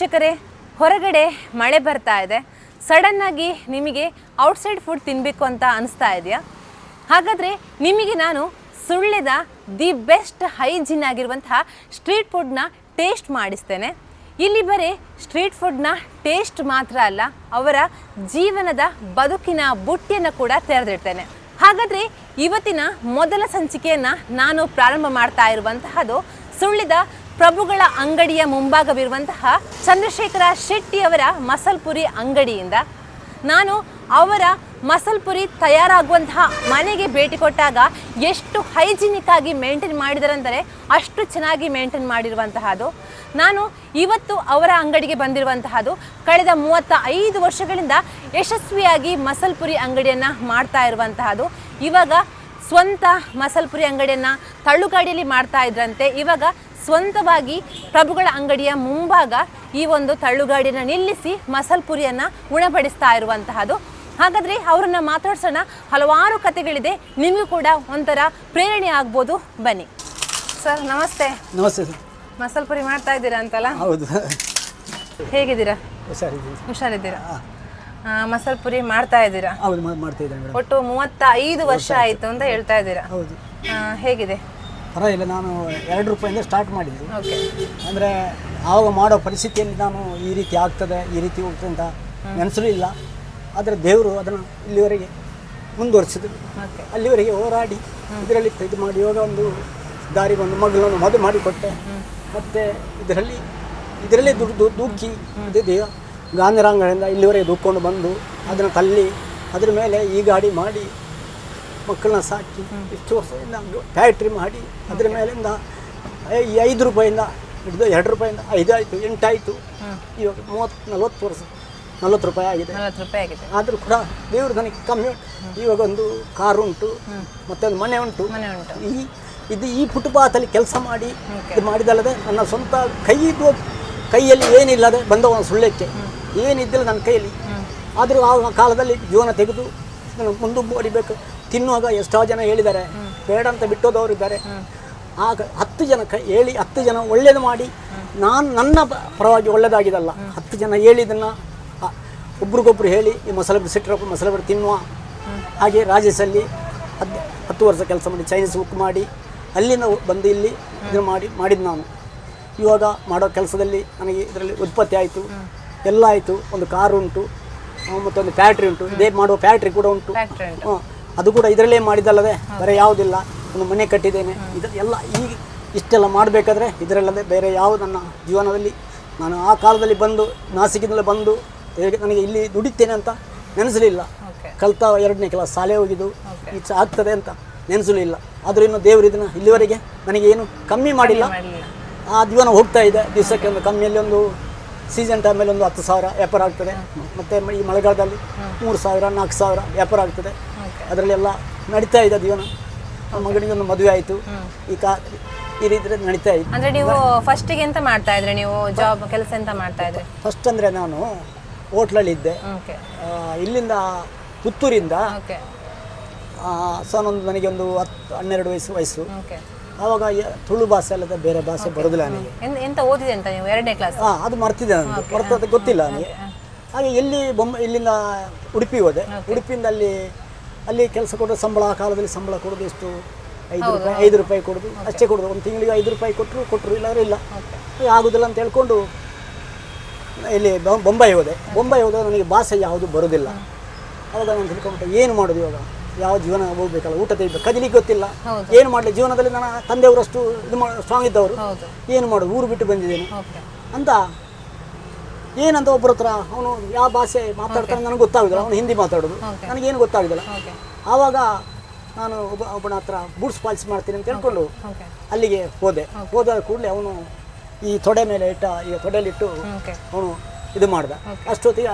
ವೀಕ್ಷಕರೇ, ಹೊರಗಡೆ ಮಳೆ ಬರ್ತಾ ಇದೆ. ಸಡನ್ನಾಗಿ ನಿಮಗೆ ಔಟ್ಸೈಡ್ ಫುಡ್ ತಿನ್ನಬೇಕು ಅಂತ ಅನಿಸ್ತಾ ಇದೆಯಾ? ಹಾಗಾದರೆ ನಿಮಗೆ ನಾನು ಸುಳ್ಳಿದ ದಿ ಬೆಸ್ಟ್ ಹೈಜಿನ್ ಆಗಿರುವಂತಹ ಸ್ಟ್ರೀಟ್ ಫುಡ್ನ ಟೇಸ್ಟ್ ಮಾಡಿಸ್ತೇನೆ. ಇಲ್ಲಿ ಬರೀ ಸ್ಟ್ರೀಟ್ ಫುಡ್ನ ಟೇಸ್ಟ್ ಮಾತ್ರ ಅಲ್ಲ, ಅವರ ಜೀವನದ ಬದುಕಿನ ಬುಟ್ಟಿಯನ್ನು ಕೂಡ ತೆರೆದಿಡ್ತೇನೆ. ಹಾಗಾದರೆ ಇವತ್ತಿನ ಮೊದಲ ಸಂಚಿಕೆಯನ್ನು ನಾನು ಪ್ರಾರಂಭ ಮಾಡ್ತಾ ಇರುವಂತಹದ್ದು ಸುಳ್ಳಿದ ಪ್ರಭುಗಳ ಅಂಗಡಿಯ ಮುಂಭಾಗವಿರುವಂತಹ ಚಂದ್ರಶೇಖರ ಶೆಟ್ಟಿಯವರ ಮಸಲ್ಪುರಿ ಅಂಗಡಿಯಿಂದ ನಾನು ಅವರ ಮಸಲ್ಪುರಿ ತಯಾರಾಗುವಂತಹ ಮನೆಗೆ ಭೇಟಿ ಕೊಟ್ಟಾಗ ಎಷ್ಟು ಹೈಜಿನಿಕ್ ಆಗಿ ಮೇಂಟೈನ್ ಮಾಡಿದರೆಂದರೆ ಅಷ್ಟು ಚೆನ್ನಾಗಿ ಮೇಂಟೈನ್ ಮಾಡಿರುವಂತಹದ್ದು ನಾನು ಇವತ್ತು ಅವರ ಅಂಗಡಿಗೆ ಬಂದಿರುವಂತಹದ್ದು ಕಳೆದ ಮೂವತ್ತ ಐದು ವರ್ಷಗಳಿಂದ ಯಶಸ್ವಿಯಾಗಿ ಮಸಲ್ಪುರಿ ಅಂಗಡಿಯನ್ನು ಮಾಡ್ತಾ ಇರುವಂತಹದ್ದು ಇವಾಗ ಸ್ವಂತ ಮಸಲ್ಪುರಿ ಅಂಗಡಿಯನ್ನು ತಳ್ಳುಗಾಡಿಯಲ್ಲಿ ಮಾಡ್ತಾ ಇದ್ರಂತೆ. ಇವಾಗ ಸ್ವಂತವಾಗಿ ಪ್ರಭುಗಳ ಅಂಗಡಿಯ ಮುಂಭಾಗ ಈ ಒಂದು ತಳ್ಳುಗಾಡಿನ ನಿಲ್ಲಿಸಿ ಮಸಲ್ ಪುರಿಯನ್ನು ಉಣಪಡಿಸ್ತಾ ಇರುವಂತಹದ್ದು ಹಾಗಾದರೆ ಅವರನ್ನ ಮಾತಾಡ್ಸೋಣ. ಹಲವಾರು ಕಥೆಗಳಿದೆ. ನಿಮಗೂ ಕೂಡ ಒಂಥರ ಪ್ರೇರಣೆ ಆಗ್ಬೋದು. ಬನ್ನಿ. ಸರ್ ನಮಸ್ತೆ. ನಮಸ್ತೆ ಸರ್. ಮಸಾಲ್ ಪುರಿ ಮಾಡ್ತಾ ಇದ್ದೀರಾ ಅಂತಲ್ಲ? ಹೌದು. ಹೇಗಿದ್ದೀರಾ? ಹುಷಾರಿದ್ದೀರಾ? ಹುಷಾರಿದ್ದೀರಾ ಮಸಾಲ ಪುರಿ ಮಾಡ್ತಾ ಇದ್ದೀರಾ? ಹೌದು ಮಾಡ್ತಾ ಇದ್ದೀನಿ ಮೇಡಮ್. ಒಟ್ಟು ಮೂವತ್ತ ಐದು ವರ್ಷ ಆಯಿತು ಅಂತ ಹೇಳ್ತಾ ಇದ್ದೀರಾ? ಹೌದು. ಆ, ಪರವಾಗಿಲ್ಲ ನಾನು ಎರಡು ರೂಪಾಯಿಂದ ಸ್ಟಾರ್ಟ್ ಮಾಡಿದ್ದು. ಓಕೆ ಅಂದರೆ ಆವಾಗ ಮಾಡೋ ಪರಿಸ್ಥಿತಿಯಲ್ಲಿ ನಾನು ಈ ರೀತಿ ಆಗ್ತದೆ ಈ ರೀತಿ ಹೋಗ್ತದೆ ಅಂತ ನೆನೆಸಲಿಲ್ಲ ಆದರೆ ದೇವರು ಅದನ್ನು ಇಲ್ಲಿವರೆಗೆ ಮುಂದುವರಿಸಿದ್ರು. ಓಕೆ ಅಲ್ಲಿವರೆಗೆ ಹೋರಾಡಿ ಇದರಲ್ಲಿ ಇದು ಮಾಡಿ ಇವಾಗ ಒಂದು ದಾರಿ ಬಂದು ಮಗಳನ್ನು ಮದುವೆ ಮಾಡಿಕೊಟ್ಟೆ. ಮತ್ತು ಇದರಲ್ಲಿ ಇದರಲ್ಲೇ ದುಡ್ದು ದೂಕಿ ಇದೆಯೋ ಗಾಂಧಿರಾಂಗಣದಿಂದ ಇಲ್ಲಿವರೆಗೆ ದುಕ್ಕೊಂಡು ಬಂದು ಅದನ್ನು ತಳ್ಳಿ ಅದ್ರ ಮೇಲೆ ಈ ಗಾಡಿ ಮಾಡಿ ಮಕ್ಕಳನ್ನ ಸಾಕಿ ಇಷ್ಟು ವರ್ಷದಿಂದ ಫ್ಯಾಕ್ಟ್ರಿ ಮಾಡಿ ಅದ್ರ ಮೇಲಿಂದ ಈ ಐದು ರೂಪಾಯಿಂದ ಹಿಡಿದು ಎರಡು ರೂಪಾಯಿಂದ ಐದು ಆಯಿತು ಎಂಟಾಯಿತು ಇವಾಗ ಮೂವತ್ತು ನಲ್ವತ್ತು ವರ್ಷ ನಲ್ವತ್ತು ರೂಪಾಯಿ ಆಗಿದೆ. ಆದರೂ ಕೂಡ ದೇವ್ರ ನನಗೆ ಕಮ್ಮಿ ಉಂಟು. ಇವಾಗ ಒಂದು ಕಾರು ಉಂಟು ಮತ್ತೆ ಒಂದು ಉಂಟು. ಮನೆ ಉಂಟು. ಈ ಇದು ಈ ಫುಟ್ಪಾತಲ್ಲಿ ಕೆಲಸ ಮಾಡಿ ಇದು ಮಾಡಿದಲ್ಲದೆ ನನ್ನ ಸ್ವಂತ ಕೈಯಿದ್ದು ಕೈಯಲ್ಲಿ ಏನಿಲ್ಲದೆ ಬಂದವನ ಸುಳ್ಳಕ್ಕೆ. ಏನಿದ್ದಿಲ್ಲ ನನ್ನ ಕೈಯಲ್ಲಿ. ಆದರೂ ಆ ಕಾಲದಲ್ಲಿ ಜೀವನ ತೆಗೆದು ನಾನು ಮುಂದೆ ಹೊಡಿಬೇಕು. ತಿನ್ನುವಾಗ ಎಷ್ಟೋ ಜನ ಹೇಳಿದ್ದಾರೆ ಬೇಡ ಅಂತ ಬಿಟ್ಟೋದವರು ಇದ್ದಾರೆ. ಆಗ ಹತ್ತು ಜನ ಕೈ ಹೇಳಿ ಹತ್ತು ಜನ ಒಳ್ಳೇದು ಮಾಡಿ ನಾನು ನನ್ನ ಪ- ಪರವಾಗಿ ಒಳ್ಳೇದಾಗಿದಲ್ಲ. ಹತ್ತು ಜನ ಹೇಳಿದ್ದನ್ನು ಒಬ್ರಿಗೊಬ್ರು ಹೇಳಿ ಈ ಮಸಾಲೆ ಬಿಸಿಟ್ರಪ್ಪ ಮಸಾಲೆ ಬಿಟ್ಟು ತಿನ್ನುವ. ಹಾಗೆ ರಾಜೇಶಲ್ಲಿ ಹದ್ ಹತ್ತು ವರ್ಷ ಕೆಲಸ ಮಾಡಿ ಚೈನೀಸ್ ಬುಕ್ ಮಾಡಿ ಅಲ್ಲಿಂದ ಬಂದು ಇಲ್ಲಿ ಇದು ಮಾಡಿ ಮಾಡಿದ್ದು ನಾನು. ಇವಾಗ ಮಾಡೋ ಕೆಲಸದಲ್ಲಿ ನನಗೆ ಇದರಲ್ಲಿ ಉತ್ಪತ್ತಿ ಆಯಿತು ಎಲ್ಲ ಆಯಿತು. ಒಂದು ಕಾರು ಉಂಟು ಮತ್ತೊಂದು ಫ್ಯಾಕ್ಟ್ರಿ ಉಂಟು. ಇದೇ ಮಾಡುವ ಫ್ಯಾಕ್ಟ್ರಿ ಕೂಡ ಉಂಟು. ಹ್ಮ್. ಅದು ಕೂಡ ಇದರಲ್ಲೇ ಮಾಡಿದ್ದಲ್ಲದೆ ಬೇರೆ ಯಾವುದಿಲ್ಲ. ಒಂದು ಮನೆ ಕಟ್ಟಿದ್ದೇನೆ. ಇದು ಎಲ್ಲ ಈಗ ಇಷ್ಟೆಲ್ಲ ಮಾಡಬೇಕಾದ್ರೆ ಇದರಲ್ಲದೆ ಬೇರೆ ಯಾವ ನನ್ನ ಜೀವನದಲ್ಲಿ ನಾನು ಆ ಕಾಲದಲ್ಲಿ ಬಂದು ನಾಸಿಕಿಂದಲೇ ಬಂದು ಹೇಗೆ ನನಗೆ ಇಲ್ಲಿ ದುಡಿತೇನೆ ಅಂತ ನೆನೆಸಲಿಲ್ಲ. ಕಲ್ತ ಎರಡನೇ ಕ್ಲಾಸ್ ಶಾಲೆ ಹೋಗಿದ್ದು. ಈಚ ಆಗ್ತದೆ ಅಂತ ನೆನೆಸಲಿಲ್ಲ. ಆದರೂ ಇನ್ನು ದೇವರು ಇದನ್ನು ಇಲ್ಲಿವರೆಗೆ ನನಗೆ ಏನು ಕಮ್ಮಿ ಮಾಡಿಲ್ಲ. ಆ ಜೀವನ ಹೋಗ್ತಾ ಇದೆ. ದಿವಸಕ್ಕೆ ಒಂದು ಕಮ್ಮಿಯಲ್ಲಿ ಒಂದು ಸೀಸನ್ ಟೈಮಲ್ಲಿ ಒಂದು ಹತ್ತು ಸಾವಿರ ವ್ಯಾಪಾರ ಆಗ್ತದೆ. ಮತ್ತು ಈ ಮಳೆಗಾಲದಲ್ಲಿ ಮೂರು ಸಾವಿರ ನಾಲ್ಕು ಸಾವಿರ ವ್ಯಾಪಾರ ಆಗ್ತದೆ. ಅದರಲ್ಲೆಲ್ಲ ನಡೀತಾ ಇದೆ ಜೀವನ. ನಮ್ಮ ಮಗನಿಗೆ ಒಂದು ಮದುವೆ ಆಯಿತು. ಈ ಕಾ ಈ ರೀತಿ ನಡೀತಾ ಇದೆ. ಅಂದ್ರೆ ನೀವು ಫಸ್ಟಿಗೆ ಎಂತ ಮಾಡ್ತಾ ಇದ್ರೆ? ನೀವು ಜಾಬ್ ಕೆಲಸ ಎಂತ ಮಾಡ್ತಾ ಇದ್ರೆ? ಫಸ್ಟ್ ಅಂದರೆ ನಾನು ಹೋಟ್ಲಲ್ಲಿದ್ದೆ ಓಕೆ. ಇಲ್ಲಿಂದ ಪುತ್ತೂರಿಂದ ಸಾನೊಂದು ನನಗೆ ಒಂದು ಹತ್ತು ಹನ್ನೆರಡು ವಯಸ್ಸು ವಯಸ್ಸು. ಓಕೆ. ಆವಾಗ ತುಳು ಭಾಷೆ ಅಲ್ಲದೆ ಬೇರೆ ಭಾಷೆ ಬರೋದಿಲ್ಲ ನನಗೆ. ಎಂತ ಎಂತ ಓದಿದೆ ಅಂತ ನೀವು? ಎರಡನೇ ಕ್ಲಾಸ್ ಹಾಂ ಅದು ಮರ್ತಿದೆ ನನಗೆ. ಬರ್ತದೆ ಗೊತ್ತಿಲ್ಲ ನನಗೆ. ಹಾಗೆ ಎಲ್ಲಿ ಬೊಮ್ಮ ಇಲ್ಲಿಂದ ಉಡುಪಿ ಹೋದೆ. ಉಡುಪಿಯಿಂದ ಅಲ್ಲಿ ಅಲ್ಲಿ ಕೆಲಸ ಕೊಡೋ ಸಂಬಳ ಆ ಕಾಲದಲ್ಲಿ ಸಂಬಳ ಕೊಡೋದು ಎಷ್ಟು? ಐದು ರೂಪಾಯಿ ಐದು ರೂಪಾಯಿ ಕೊಡೋದು. ಅಷ್ಟೇ ಕೊಡೋದು. ಒಂದು ತಿಂಗಳಿಗೆ ಐದು ರೂಪಾಯಿ ಕೊಟ್ಟರು ಕೊಟ್ಟರು ಇಲ್ಲಾದ್ರೆ ಇಲ್ಲ. ಆಗೋದಿಲ್ಲ ಅಂತ ಹೇಳ್ಕೊಂಡು ಇಲ್ಲಿ ಬೊಂಬೈ ಹೋದೆ. ಬೊಂಬೈ ಹೋದಾಗ ನನಗೆ ಭಾಷೆ ಯಾವುದು ಬರೋದಿಲ್ಲ. ಅವಾಗ ನಾನು ತಿಳ್ಕೊಂಬಿಟ್ಟೆ ಏನು ಮಾಡೋದು ಇವಾಗ? ಯಾವ ಜೀವನ ಹೋಗ್ಬೇಕಲ್ಲ ಊಟ ತೆಗಿಬೇಕು ಕದಿಲಿಕ್ಕೆ ಗೊತ್ತಿಲ್ಲ. ಏನು ಮಾಡಲಿ? ಜೀವನದಲ್ಲಿ ನನ್ನ ತಂದೆಯವರಷ್ಟು ಇದು ಸ್ಟ್ರಾಂಗ್ ಇದ್ದವರು. ಏನು ಮಾಡೋದು? ಊರು ಬಿಟ್ಟು ಬಂದಿದ್ದೇನೆ. ಅಂತ ಏನಂತ ಒಬ್ಬರ ಹತ್ರ ಅವನು ಯಾವ ಭಾಷೆ ಮಾತಾಡ್ತಾನೆ ನನಗೆ ಗೊತ್ತಾಗುದಿಲ್ಲ. ಅವನು ಹಿಂದಿ ಮಾತಾಡೋದು. ನನಗೇನು ಗೊತ್ತಾಗುದಿಲ್ಲ. ಆವಾಗ ನಾನು ಒಬ್ಬ ಒಬ್ಬನ ಹತ್ರ ಬೂಟ್ಸ್ ಪಾಲಿಸಿ ಮಾಡ್ತೀನಿ ಅಂತ ಹೇಳ್ಕೊಂಡು ಅಲ್ಲಿಗೆ ಹೋದೆ. ಹೋದ ಕೂಡಲೇ ಅವನು ಈ ತೊಡೆ ಮೇಲೆ ಇಟ್ಟ ಈ ತೊಡೆಯಲ್ಲಿಟ್ಟು ಅವನು ಇದು ಮಾಡ್ದ. ಅಷ್ಟೊತ್ತಿಗೆ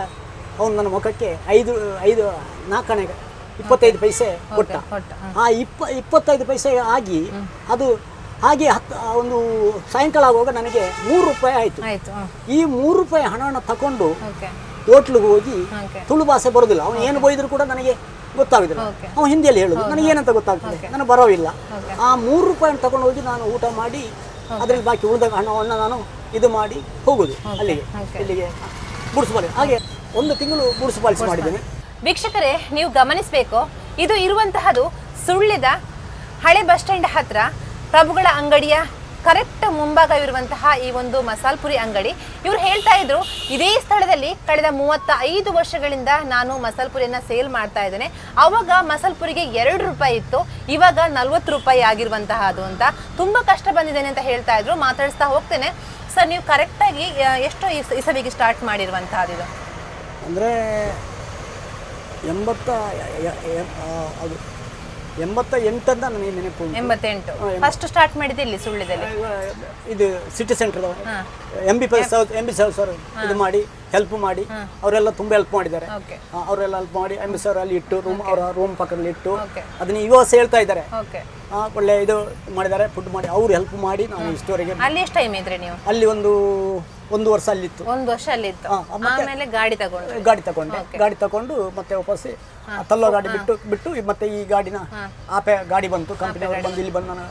ಅವನು ನನ್ನ ಮುಖಕ್ಕೆ ಐದು ಐದು ನಾಲ್ಕಣೆ ಇಪ್ಪತ್ತೈದು ಪೈಸೆ ಕೊಟ್ಟ. ಆ ಇಪ್ಪ ಇಪ್ಪತ್ತೈದು ಪೈಸೆ ಆಗಿ ಅದು ಹಾಗೆ ಹತ್ತು ಒಂದು ಸಾಯಂಕಾಲ ಆಗುವಾಗ ನನಗೆ ಮೂರು ರೂಪಾಯಿ ಆಯಿತು. ಆಯ್ತು ಈ ಮೂರು ರೂಪಾಯಿ ಹಣವನ್ನು ತಕೊಂಡು ಓಕೆ. ಹೋಟ್ಲಿಗೆ ಹೋಗಿ ಓಕೆ. ತುಳು ಭಾಷೆ ಬರೋದಿಲ್ಲ. ಅವನು ಏನು ಬೈದ್ರು ಕೂಡ ನನಗೆ ಗೊತ್ತಾಗಿದ್ರು Okay. ಅವನು ಹಿಂದಿಯಲ್ಲಿ ಹೇಳುದು. ನನಗೆ ಏನಂತ ಗೊತ್ತಾಗ್ತದೆ. ನನಗೆ ಬರೋವಿಲ್ಲ. Okay. ಆ ಮೂರು ರೂಪಾಯಿಯನ್ನು ತಗೊಂಡು ಹೋಗಿ ನಾನು ಊಟ ಮಾಡಿ ಅದರಲ್ಲಿ ಬಾಕಿ ಉಳಿದ ಹಣವನ್ನು ನಾನು ಇದು ಮಾಡಿ ಹೋಗುದು ಅಲ್ಲಿಗೆ. okay. ಇಲ್ಲಿಗೆ ಮುನ್ಸಿಪಾಲಿಟಿ ಹಾಗೆ ಒಂದು ತಿಂಗಳು ಮುನ್ಸಿಪಾಲಿಟಿ ಮಾಡಿದ್ದೇನೆ. ವೀಕ್ಷಕರೇ ನೀವು ಗಮನಿಸಬೇಕು ಇದು ಇರುವಂತಹದು ಸುಳ್ಳಿದ ಹಳೆ ಬಸ್ ಸ್ಟ್ಯಾಂಡ್ ಹತ್ರ ಪ್ರಭುಗಳ ಅಂಗಡಿಯ ಕರೆಕ್ಟ್ ಮುಂಭಾಗ ಇರುವಂತಹ ಈ ಒಂದು ಮಸಾಲ್ ಪುರಿ ಅಂಗಡಿ. ಇವ್ರು ಹೇಳ್ತಾ ಇದ್ರು, ಇದೇ ಸ್ಥಳದಲ್ಲಿ ಕಳೆದ ಮೂವತ್ತ ಐದು ವರ್ಷಗಳಿಂದ ನಾನು ಮಸಾಲ್ ಪುರಿಯನ್ನ ಸೇಲ್ ಮಾಡ್ತಾ ಇದ್ದೇನೆ. ಅವಾಗ ಮಸಾಲ್ ಪುರಿಗೆ ಎರಡು ರೂಪಾಯಿ ಇತ್ತು, ಇವಾಗ ನಲ್ವತ್ತು ರೂಪಾಯಿ ಆಗಿರುವಂತಹ ಅದು ಅಂತ. ತುಂಬಾ ಕಷ್ಟ ಬಂದಿದ್ದೇನೆ ಅಂತ ಹೇಳ್ತಾ ಇದ್ರು, ಮಾತಾಡಿಸ್ತಾ ಹೋಗ್ತೇನೆ. ಸರ್, ನೀವು ಕರೆಕ್ಟಾಗಿ ಎಷ್ಟು ಇಸ- ಇಸವಿಗೆ ಸ್ಟಾರ್ಟ್ ಮಾಡಿರುವಂತಹದ್ದು ಇದು? ಅಂದರೆ ಎಂಬತ್ತ ಅದು ಎಂಬತ್ತ ಎಂಟಂತ ನನಗೆ ನೆನಪು ಉಂಟು. ಎಂಬತ್ತೆಂಟು. ಫಸ್ಟ್ ಸ್ಟಾರ್ಟ್ ಮಾಡಿದ್ದು ಇಲ್ಲಿ ಸುಳ್ಳಿದಲ್ಲಿ ಇದು city centre. M B south M B sir ಇದು ಮಾಡಿ ಹೆಲ್ಪ್ ಮಾಡಿ. ಅವರೆಲ್ಲ ತುಂಬ ಹೆಲ್ಪ್ ಮಾಡಿದ್ದಾರೆ. ಓಕೆ ಆ, ಅವರೆಲ್ಲ ಹೆಲ್ಪ್ ಮಾಡಿ ಎಂ ಬಿ ಸರ್ ಅಲ್ಲಿ ಇಟ್ಟು ರೂಮ್ ಅವರ ರೂಮ್ ಪಕ್ಕದಲ್ಲಿ ಇಟ್ಟು ಅದನ್ನ ಇವಾಗ ಹೇಳ್ತಾ ಇದ್ದಾರೆ. ಓಕೆ ಆ, ಒಳ್ಳೆ ಇದು ಮಾಡಿದ್ದಾರೆ ಫುಡ್ ಮಾಡಿ ಅವ್ರು ಹೆಲ್ಪ್ ಮಾಡಿ ನಾವು ಇಷ್ಟವರೆಗೆ ಅಲ್ಲಿ ಎಷ್ಟು ಟೈಮ್ ಇದ್ರಿ ನೀವು? ಅಲ್ಲಿ ಒಂದು ಒಂದು ವರ್ಷ ಅಲ್ಲಿತ್ತು. ಒಂದು ವರ್ಷ ಅಲ್ಲಿತ್ತು. ಹಾ, ಆಮೇಲೆ ಗಾಡಿ ತಗೊಂಡು ಗಾಡಿ ತಗೊಂಡೆ. ಗಾಡಿ ತಗೊಂಡು ಮತ್ತೆ ವಾಪಸ್ ತಲ್ಲೋ ಗಾಡಿ ಬಿಟ್ಟು ಬಿಟ್ಟು ಮತ್ತೆ ಈ ಗಾಡಿನ ಆಪೆ ಗಾಡಿ ಬಂತು. ಕಂಪನಿ ಅವರು ಬಂದು ಇಲ್ಲಿ ಬಂದು ನಾನು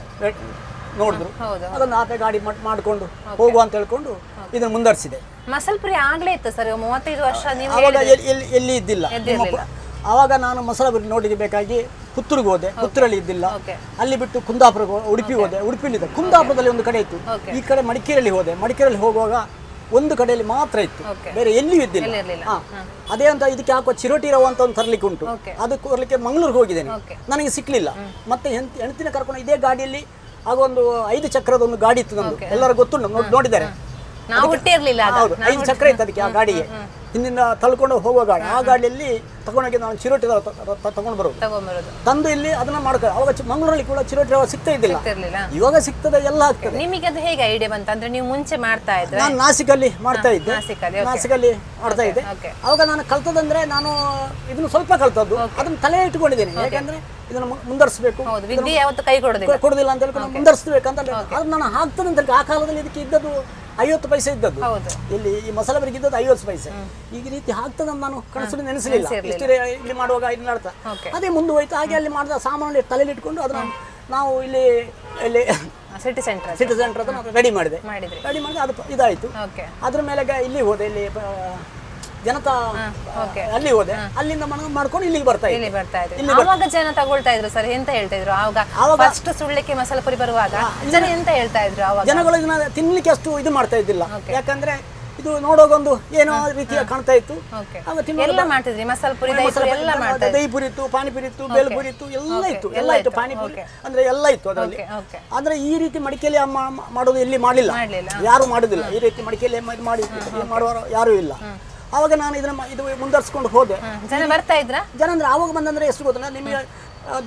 ನೋಡಿದ್ರು. ಹೌದು. ಅದನ್ನು ಆಪೆ ಗಾಡಿ ಮಾಡ್- ಮಾಡ್ಕೊಂಡು ಹೋಗುವ ಅಂತ ಹೇಳ್ಕೊಂಡು ಇದನ್ನು ಮುಂದರ್ಸಿದೆ ಮಸಲ್ಪುರಿ ಆಗ್ಲೇ ಇತ್ತು ಸರ್ ಮೂವತ್ತೈದು ವರ್ಷ ನೀವು ಆವಾಗ ಎಲ್ಲಿ ಎಲ್ಲಿ ಎಲ್ಲಿ ಇದ್ದಿಲ್ಲ. ನಿಮ್ಮ ಪ- ಆವಾಗ ನಾನು ಮಸಾಲ ಬಿರಿ ನೋಡಿಗೆ ಬೇಕಾಗಿ ಪುತ್ತೂರಿಗೆ ಹೋದೆ. ಪುತ್ತೂರಲ್ಲಿ ಇದ್ದಿಲ್ಲ. ಓಕೆ ಅಲ್ಲಿ ಬಿಟ್ಟು ಕುಂದಾಪುರ ಉಡುಪಿ ಹೋದೆ. ಉಡುಪಿಲಿ ಇದೆ ಕುಂದಾಪುರದಲ್ಲಿ ಒಂದು ಕಡೆ ಇತ್ತು. ಈ ಕಡೆ ಮಡಿಕೇರಿಯಲ್ಲಿ ಹೋದೆ. ಮಡಿಕೇರಿಯಲ್ಲಿ ಹೋಗುವಾಗ ಒಂದು ಕಡೆಯಲ್ಲಿ ಮಾತ್ರ ಇತ್ತು. ಬೇರೆ ಎಲ್ಲಿಯೂ ಇದ್ದಿಲ್ಲ. ಹಾ. ಅದೇ ಅಂತ ಇದಕ್ಕೆ ಹಾಕುವ ಚಿರೋಟಿ ರವ ಅಂತ ಒಂದು ತರಲಿಕ್ಕೆ ಉಂಟು. ಅದು ಕೊರ್ಲಿಕ್ಕೆ ಮಂಗಳೂರಿಗೆ ಹೋಗಿದ್ದೇನೆ. ನನಗೆ ಸಿಕ್ಲಿಲ್ಲ. ಮತ್ತೆ ಹೆಣ್ತಿನ ಹೆಂಡ್ತಿನ ಕರ್ಕೊಂಡು ಇದೇ ಗಾಡಿಯಲ್ಲಿ ಆಗ ಒಂದು ಐದು ಚಕ್ರದ ಒಂದು ಗಾಡಿ ಇತ್ತು ನಮ್ದು. ಎಲ್ಲರೂ ಗೊತ್ತುಂಟು ನೋಡ್- ನೋಡಿದ್ದಾರೆ. ನಾವು ಹುಟ್ಟಿರ್ಲಿಲ್ಲ ಹೌದು ಐದು ಚಕ್ರ ಇತ್ತು ಅದಕ್ಕೆ ಆ ಗಾಡಿಗೆ. ಹಿಂದಿನ ತಳ್ಕೊಂಡು ಹೋಗುವ ಗಾಡಿ. ಆ ಗಾಡಿಯಲ್ಲಿ ತಗೊಂಡೋಗಿ ನಾನು ಚಿರೋಟಿ ತಗೊಂಡು ಬರೋದು. ತಂದು ಇಲ್ಲಿ ಅದನ್ನ ಮಾಡ್ಕೊ ಅವಾಗ ಮಂಗಳೂರಲ್ಲಿ ಕೂಡ ಚಿರೋಟಿ ಅವಾಗ ಸಿಗ್ತಾ ಇದ್ದಿಲ್ಲ. ಇವಾಗ ಸಿಗ್ತದೆ ಎಲ್ಲ ಆಗ್ತದೆ. ನಿಮಗೆ ಅದು ಹೇಗೆ ಐಡಿಯಾ ಬಂತ? ಅಂದ್ರೆ ನೀವು ಮುಂಚೆ ಮಾಡ್ತಾ ಇದ್ರೆ? ನಾನು ನಾಸಿಕಲ್ಲಿ ಮಾಡ್ತಾ ಇದ್ದೆ. ನಾಸಿಕಲ್ಲಿ, ಮಾಡ್ತಾ ಇದ್ದೆ. ಅವಾಗ ನಾನು ಕಲ್ತದಂದ್ರೆ ನಾನು ಇದನ್ನು ಸ್ವಲ್ಪ ಕಲ್ತದ್ದು. ಅದನ್ನ ತಲೆ ಇಟ್ಕೊಂಡಿದ್ದೀನಿ. ಯಾಕಂದ್ರೆ ಇದನ್ನು ಮುಂದರ್ಸಬೇಕು. ಯಾವತ್ತು ಕೈ ಕೊಡೋದಿಲ್ಲ. ಕೊಡೋದಿಲ್ಲ ಅಂತ ಹೇಳ್ಕೊಂಡು ಮುಂದರ್ಸ್ಬೇಕಂತ ಅದು ನಾನು ಹಾಕ್ತದಂತ ಅಂತ ಆ ಕಾಲದಲ್ಲಿ ಇದಕ್ಕೆ ಇದ್ದದ್ದು ಐವತ್ತು ಪೈಸೆ ಇದ್ದದ್ದು. ಇಲ್ಲಿ ಈ ಮಸಾಲೆ ಬರಿಗೆ ಇದ್ದದ್ದು ಐವತ್ತು ಪೈಸೆ. ಈಗ ಈ ರೀತಿ ಹಾಕ್ತದೆ ನಾನು ಕನಸು ನೆನೆಸಲಿಲ್ಲ. ಇಷ್ಟು ಇಲ್ಲಿ ಮಾಡುವಾಗ ಇಲ್ಲಿ ಮಾಡ್ತಾ ಅದೇ ಮುಂದೆ ಹೋಯ್ತು ಹಾಗೆ ಅಲ್ಲಿ ಮಾಡಿದ ಸಾಮಾನು ತಲೆಯಲ್ಲಿ ಇಟ್ಕೊಂಡು ಅದನ್ನ ನಾವು ಇಲ್ಲಿ ಇಲ್ಲಿ ಸಿಟಿ ಸೆಂಟರ್ ಸಿಟಿ ಸೆಂಟರ್ ಅದನ್ನ ರೆಡಿ ಮಾಡಿದೆ. ರೆಡಿ ಮಾಡಿದೆ ಅದು ಇದಾಯ್ತು. ಅದ್ರ ಮೇಲೆ ಇಲ್ಲಿ ಹೋದೆ. ಇಲ್ಲಿ ಜನತಾ ಓಕೆ ಅಲ್ಲಿ ಹೋದೆ. ಅಲ್ಲಿಂದ ಮನ ಮಾಡ್ಕೊಂಡು ಇಲ್ಲಿಗೆ ಬರ್ತಾ ಇಲ್ಲಿ ಬರ್ತಾ ಇದ್ರು. ಆವಾಗ ಜನ ತಗೊಳ್ತಾ ಇದ್ರು ಸರ್ ಎಂತ ಹೇಳ್ತಾ ಇದ್ರು? ಆವಾಗ ಫಸ್ಟ್ ಸುಳ್ಳಿಕ್ಕೆ ಮಸಾಲೆ ಪುರಿ ಬರುವಾಗ ಜನ ಎಂತ ಹೇಳ್ತಾ ಇದ್ರು ಅವಾಗ ಜನಗಳು ಇದನ್ನ ತಿನ್ಲಿಕ್ಕೆ ಅಷ್ಟು ಇದು ಮಾಡ್ತಾ ಇದ್ದಿಲ್ಲ. ಯಾಕಂದ್ರೆ ಇದು ನೋಡೋಗೊಂದು ಏನೋ ರೀತಿಯ ಕಾಣ್ತಾ ಇತ್ತು. ಎಲ್ಲ ಮಾಡ್ತಿದ್ರಿ? ಮಸಾಲ ಪುರಿ ಎಲ್ಲ ದಹಿ ಪುರಿ ಇತ್ತು ಪಾನಿಪುರಿ ಇತ್ತು ಬೇಲ್ಪುರಿ ಇತ್ತು ಎಲ್ಲ ಇತ್ತು. ಎಲ್ಲ ಇತ್ತು. ಪಾನಿಪುರಿ ಅಂದ್ರೆ ಎಲ್ಲ ಇತ್ತು ಅದರಲ್ಲಿ. ಆದ್ರೆ ಈ ರೀತಿ ಮಡಿಕೇಲಿ ಅಮ್ಮ ಮಾಡೋದು ಇಲ್ಲಿ ಮಾಡಲಿಲ್ಲ. ಯಾರು ಮಾಡುದಿಲ್ಲ. ಈ ರೀತಿ ಮಡಿಕೇಲಿ ಮ- ಇದು ಮಾಡಿ ಇದು ಮಾಡುವವರು ಯಾರು ಇಲ್ಲ. ಆವಾಗ ನಾನು ಇದನ್ನ ಮ- ಇದು ಮುಂದರ್ಸ್ಕೊಂಡು ಹೋದೆ. ಜನ ಬರ್ತಾ ಇದ್ರ? ಜನ ಅಂದ್ರೆ ಆವಾಗ ಬಂದಂದ್ರೆ ಎಷ್ಟು ಗೊತ್ತಿಲ್ಲ ನಿಮಗೆ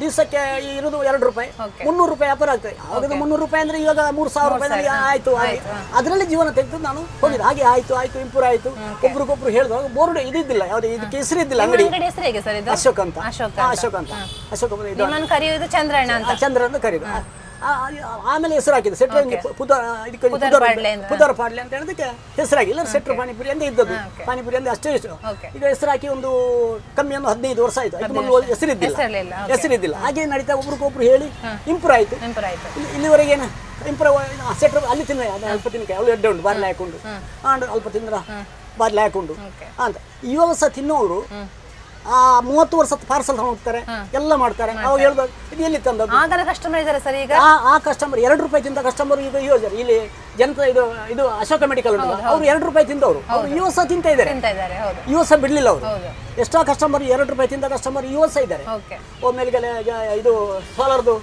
ದಿವಸಕ್ಕೆ ಇರೋದು ಎರಡು ರೂಪಾಯಿ. Okay. ಮುನ್ನೂರು ರೂಪಾಯಿ ವ್ಯಾಪಾರ ಆಗ್ತದೆ. ಅವಾಗ ಮುನ್ನೂರು ರೂಪಾಯಿ ಅಂದ್ರೆ ಇವಾಗ ಮೂರು ಸಾವಿರ ರೂಪಾಯಿ ನನಗೆ ಆಯ್ತು ಅದರಲ್ಲಿ ಜೀವನ ತೆಗೆದು ನಾನು ಹೋಗಿದ್ದೆ. ಹಾಗೆ ಆಯ್ತು ಆಯ್ತು ಇಂಪ್ರೂವ್ ಆಯ್ತು. ಒಬ್ರಿಗೊಬ್ರು ಹೇಳಿದಾಗ ಬೋರ್ಡ್ ಇದಿದ್ದಿಲ್ಲ ಯಾವ್ದು ಇದಕ್ಕೆ ಹೆಸರು ಇದ್ದಿಲ್ಲ ಅಂಗಡಿ. ಅಂಗಡಿ ಹೆಸರು ಹೇಗೆ ಸರ್ ಇದು? ಅಶೋಕ್ ಅಂತ. ಅಶೋಕ್ ಆ, ಅಶೋಕ್ ಅಂತ. ಅಶೋಕ್ ಅಂತ ಇದು ನಿಮ್ಮನ್ನು ಕರೆಯುವುದು ಚಂದ್ರಣ್ಣ ಅಂತ. ಚಂದ್ರ ಅಂತ ಕರೀದು ಆಮೇಲೆ ಹೆಸರು ಹಾಕಿದೆ ಸೆಟ್ರ್ ಪುದ ಇದಕ್ಕೆ ಪುದರ್ ಪಾಡ್ಲೆ ಅಂತ. ಹೇಳಿದಕ್ಕೆ ಹೆಸರಾಗಿ. ಇಲ್ಲ ಸೆಟ್ರ್ ಪಾನಿಪುರಿ ಅಂತ ಇದ್ದದ್ದು. ಪಾನಿಪುರಿ ಅಂದ್ರೆ ಅಷ್ಟೇ ಇಷ್ಟು. ಈಗ ಹೆಸರು ಹಾಕಿ ಒಂದು ಕಮ್ಮಿ ಒಂದು ಹದಿನೈದು ವರ್ಷ ಆಯ್ತು. ಅದು ಮೊದಲು ಹೆಸರಿದ್ದಿಲ್ಲ. ಹೆಸರಿದ್ದಿಲ್ಲ. ಹಾಗೆ ನಡೀತಾ ಒಬ್ರಿಗೊಬ್ರು ಹೇಳಿ ಇಂಪ್ರೂವ್ ಆಯ್ತು. ಇಲ್ಲಿವರೆಗೆ ಏನು? ಇಂಪ್ರೂವ್ ಸೆಟ್ರ್ ಅಲ್ಲಿ ತಿನ್ನ ಅಲ್ಪ ತಿನ್ನಕ್ಕೆ ಅವಳು ಎಡ್ಡೆ ಉಂಟು ಬಾರ್ಲೆ ಹಾಕೊಂಡು. ಅಲ್ಪ ತಿಂದ್ರ ಬಾರ್ಲೆ ಹಾಕೊಂಡು. ಅಂತ. ಇವಾಗ ಸಹ ತಿನ್ನೋರು ಆ ಮೂವತ್ತು ವರ್ಷ ಪಾರ್ಸಲ್ ಹೋಗ್ತಾರೆ ಎಲ್ಲ ಮಾಡ್ತಾರೆ. ಅವ್ರು ಹೇಳ್ದಾಗ ಇದು ಎಲ್ಲಿ ತಂದದ್ದು? ಆಗಲೇ ಕಸ್ಟಮರ್ ಇದ್ದಾರೆ ಸರ್ ಈಗ? ಆ ಆ ಕಸ್ಟಮರ್ ಎರಡು ರೂಪಾಯಿ ತಿಂದ ಕಸ್ಟಮರ್ ಈಗ ಯೋಜನೆ. ಇಲ್ಲಿ ಜನತ ಇದು ಇದು ಅಶೋಕ ಮೆಡಿಕಲ್ ಅವ್ರು ಎರಡು ರೂಪಾಯಿ ತಿಂದವರು. ಅವ್ರು ಇವಸ ತಿಂತ ಇದ್ದಾರೆ. ತಿಂತ ಇದ್ದಾರೆ ಹೌದು. ಬಿಡ್ಲಿಲ್ಲ ಅವರು. ಹೌದು. ಎಷ್ಟೋ ಕಸ್ಟಮರ್ ಎರಡು ರೂಪಾಯಿ ತಿಂದ ಕಸ್ಟಮರ್ ಯುವಸ ಇದ್ದಾರೆ. ಓಕೆ. ಓ ಮೇಲ್ಗಡೆ ಇದು ಸೋಲಾರ್ದು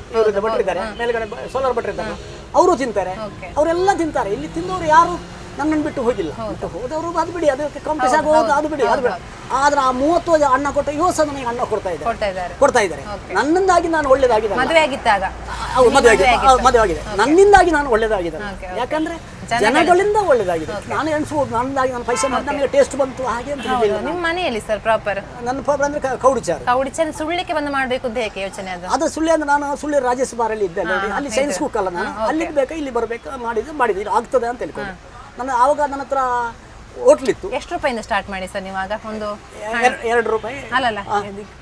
ಬಟ್ಟಿದ್ದಾರೆ ಮೇಲ್ಗಡೆ ಸೋಲಾರ್ ಬಟ್ಟಿದ್ದಾರೆ ಅವರು ತಿಂತಾರೆ. ಅವರೆಲ್ಲ ತಿಂತಾರೆ. ಇಲ್ಲಿ ತಿಂದವರು ಯಾರು ನನ್ನನ್ನು ಬಿಟ್ಟು ಹೋಗಿಲ್ಲ. ಬಿಟ್ಟು ಹೋದವರು ಅದು ಬಿಡಿ ಅದಕ್ಕೆ ಕಾಂಪಿಟೇಷನ್ ಆಗಿ ಹೋಗೋದು ಅದು ಬಿಡಿ ಅದು ಬಿಡಿ. ಆದ್ರೆ ಆ ಮೂವತ್ತು ಅಣ್ಣ ಕೊಟ್ಟ ಈ ವರ್ಷ ನನಗೆ ಅಣ್ಣ ಕೊಡ್ತಾ ಇದ್ದಾರೆ. ಕೊಡ್ತಾ ಇದ್ದಾರೆ. ನನ್ನಿಂದಾಗಿ ನಾನು ಒಳ್ಳೇದಾಗಿದೆ ಮದುವೆ ಮದುವೆ ಆಗಿದೆ ಮದುವೆ ಆಗಿದೆ ನನ್ನಿಂದಾಗಿ ನಾನು ಒಳ್ಳೇದಾಗಿದೆ ಯಾಕಂದ್ರೆ ಜನಗಳಿಂದ ಒಳ್ಳೇದಾಗಿದೆ. ನಾನು ಎಣಿಸ್ಬೋದು ನನ್ನಿಂದಾಗಿ ನಾನು ಪೈಸೆ ಮಾಡಿ ನನಗೆ ಟೇಸ್ಟ್ ಬಂತು ಹಾಗೆ ಅಂತ ನಿಮ್ಮ ಮನೆಯಲ್ಲಿ ಸರ್ ಪ್ರಾಪರ್ ನನ್ನ ಪ್ರಾಬ್ಲಮ್ ಅಂದ್ರೆ ಕೌಡಿಚಾರ. ಕೌಡಿಚಾರ ಸುಳ್ಳಿಕ್ಕೆ ಬಂದು ಮಾಡಬೇಕು ಅಂತ ಹೇಗೆ ಯೋಚನೆ ಅದು? ಅದು ಸುಳ್ಳಿ ಅಂದ್ರೆ ನಾನು ಸುಳ್ಳಿ ರಾಜೇಶ್ ಬಾರಲ್ಲಿ ಇದ್ದೆ ಅಲ್ಲಿ ಸೈನ್ಸ್ ಕುಕ್ ಅಲ್ಲ ನಾನು. ಅಲ್ಲಿ ಬೇಕಾ ಇಲ್ಲಿ ಬರಬೇಕಾ? ಮಾಡಿದ್ರೆ ಇದು ಆಗ್ತದೆ ಅಂತ ಹೇಳ್ಕೊಂಡು. ನನ್ನ ಆವಾಗ ನನ್ನ ಹತ್ರ ಹೋಟ್ಲಿತ್ತು ಎಷ್ಟು ರೂಪಾಯಿಂದ ಸ್ಟಾರ್ಟ್ ಮಾಡಿ ಸರ್ ನೀವು ಆಗ? ಒಂದು ಎರ- ಎರಡು ರೂಪಾಯಿ. ಅಲ್ಲಲ್ಲ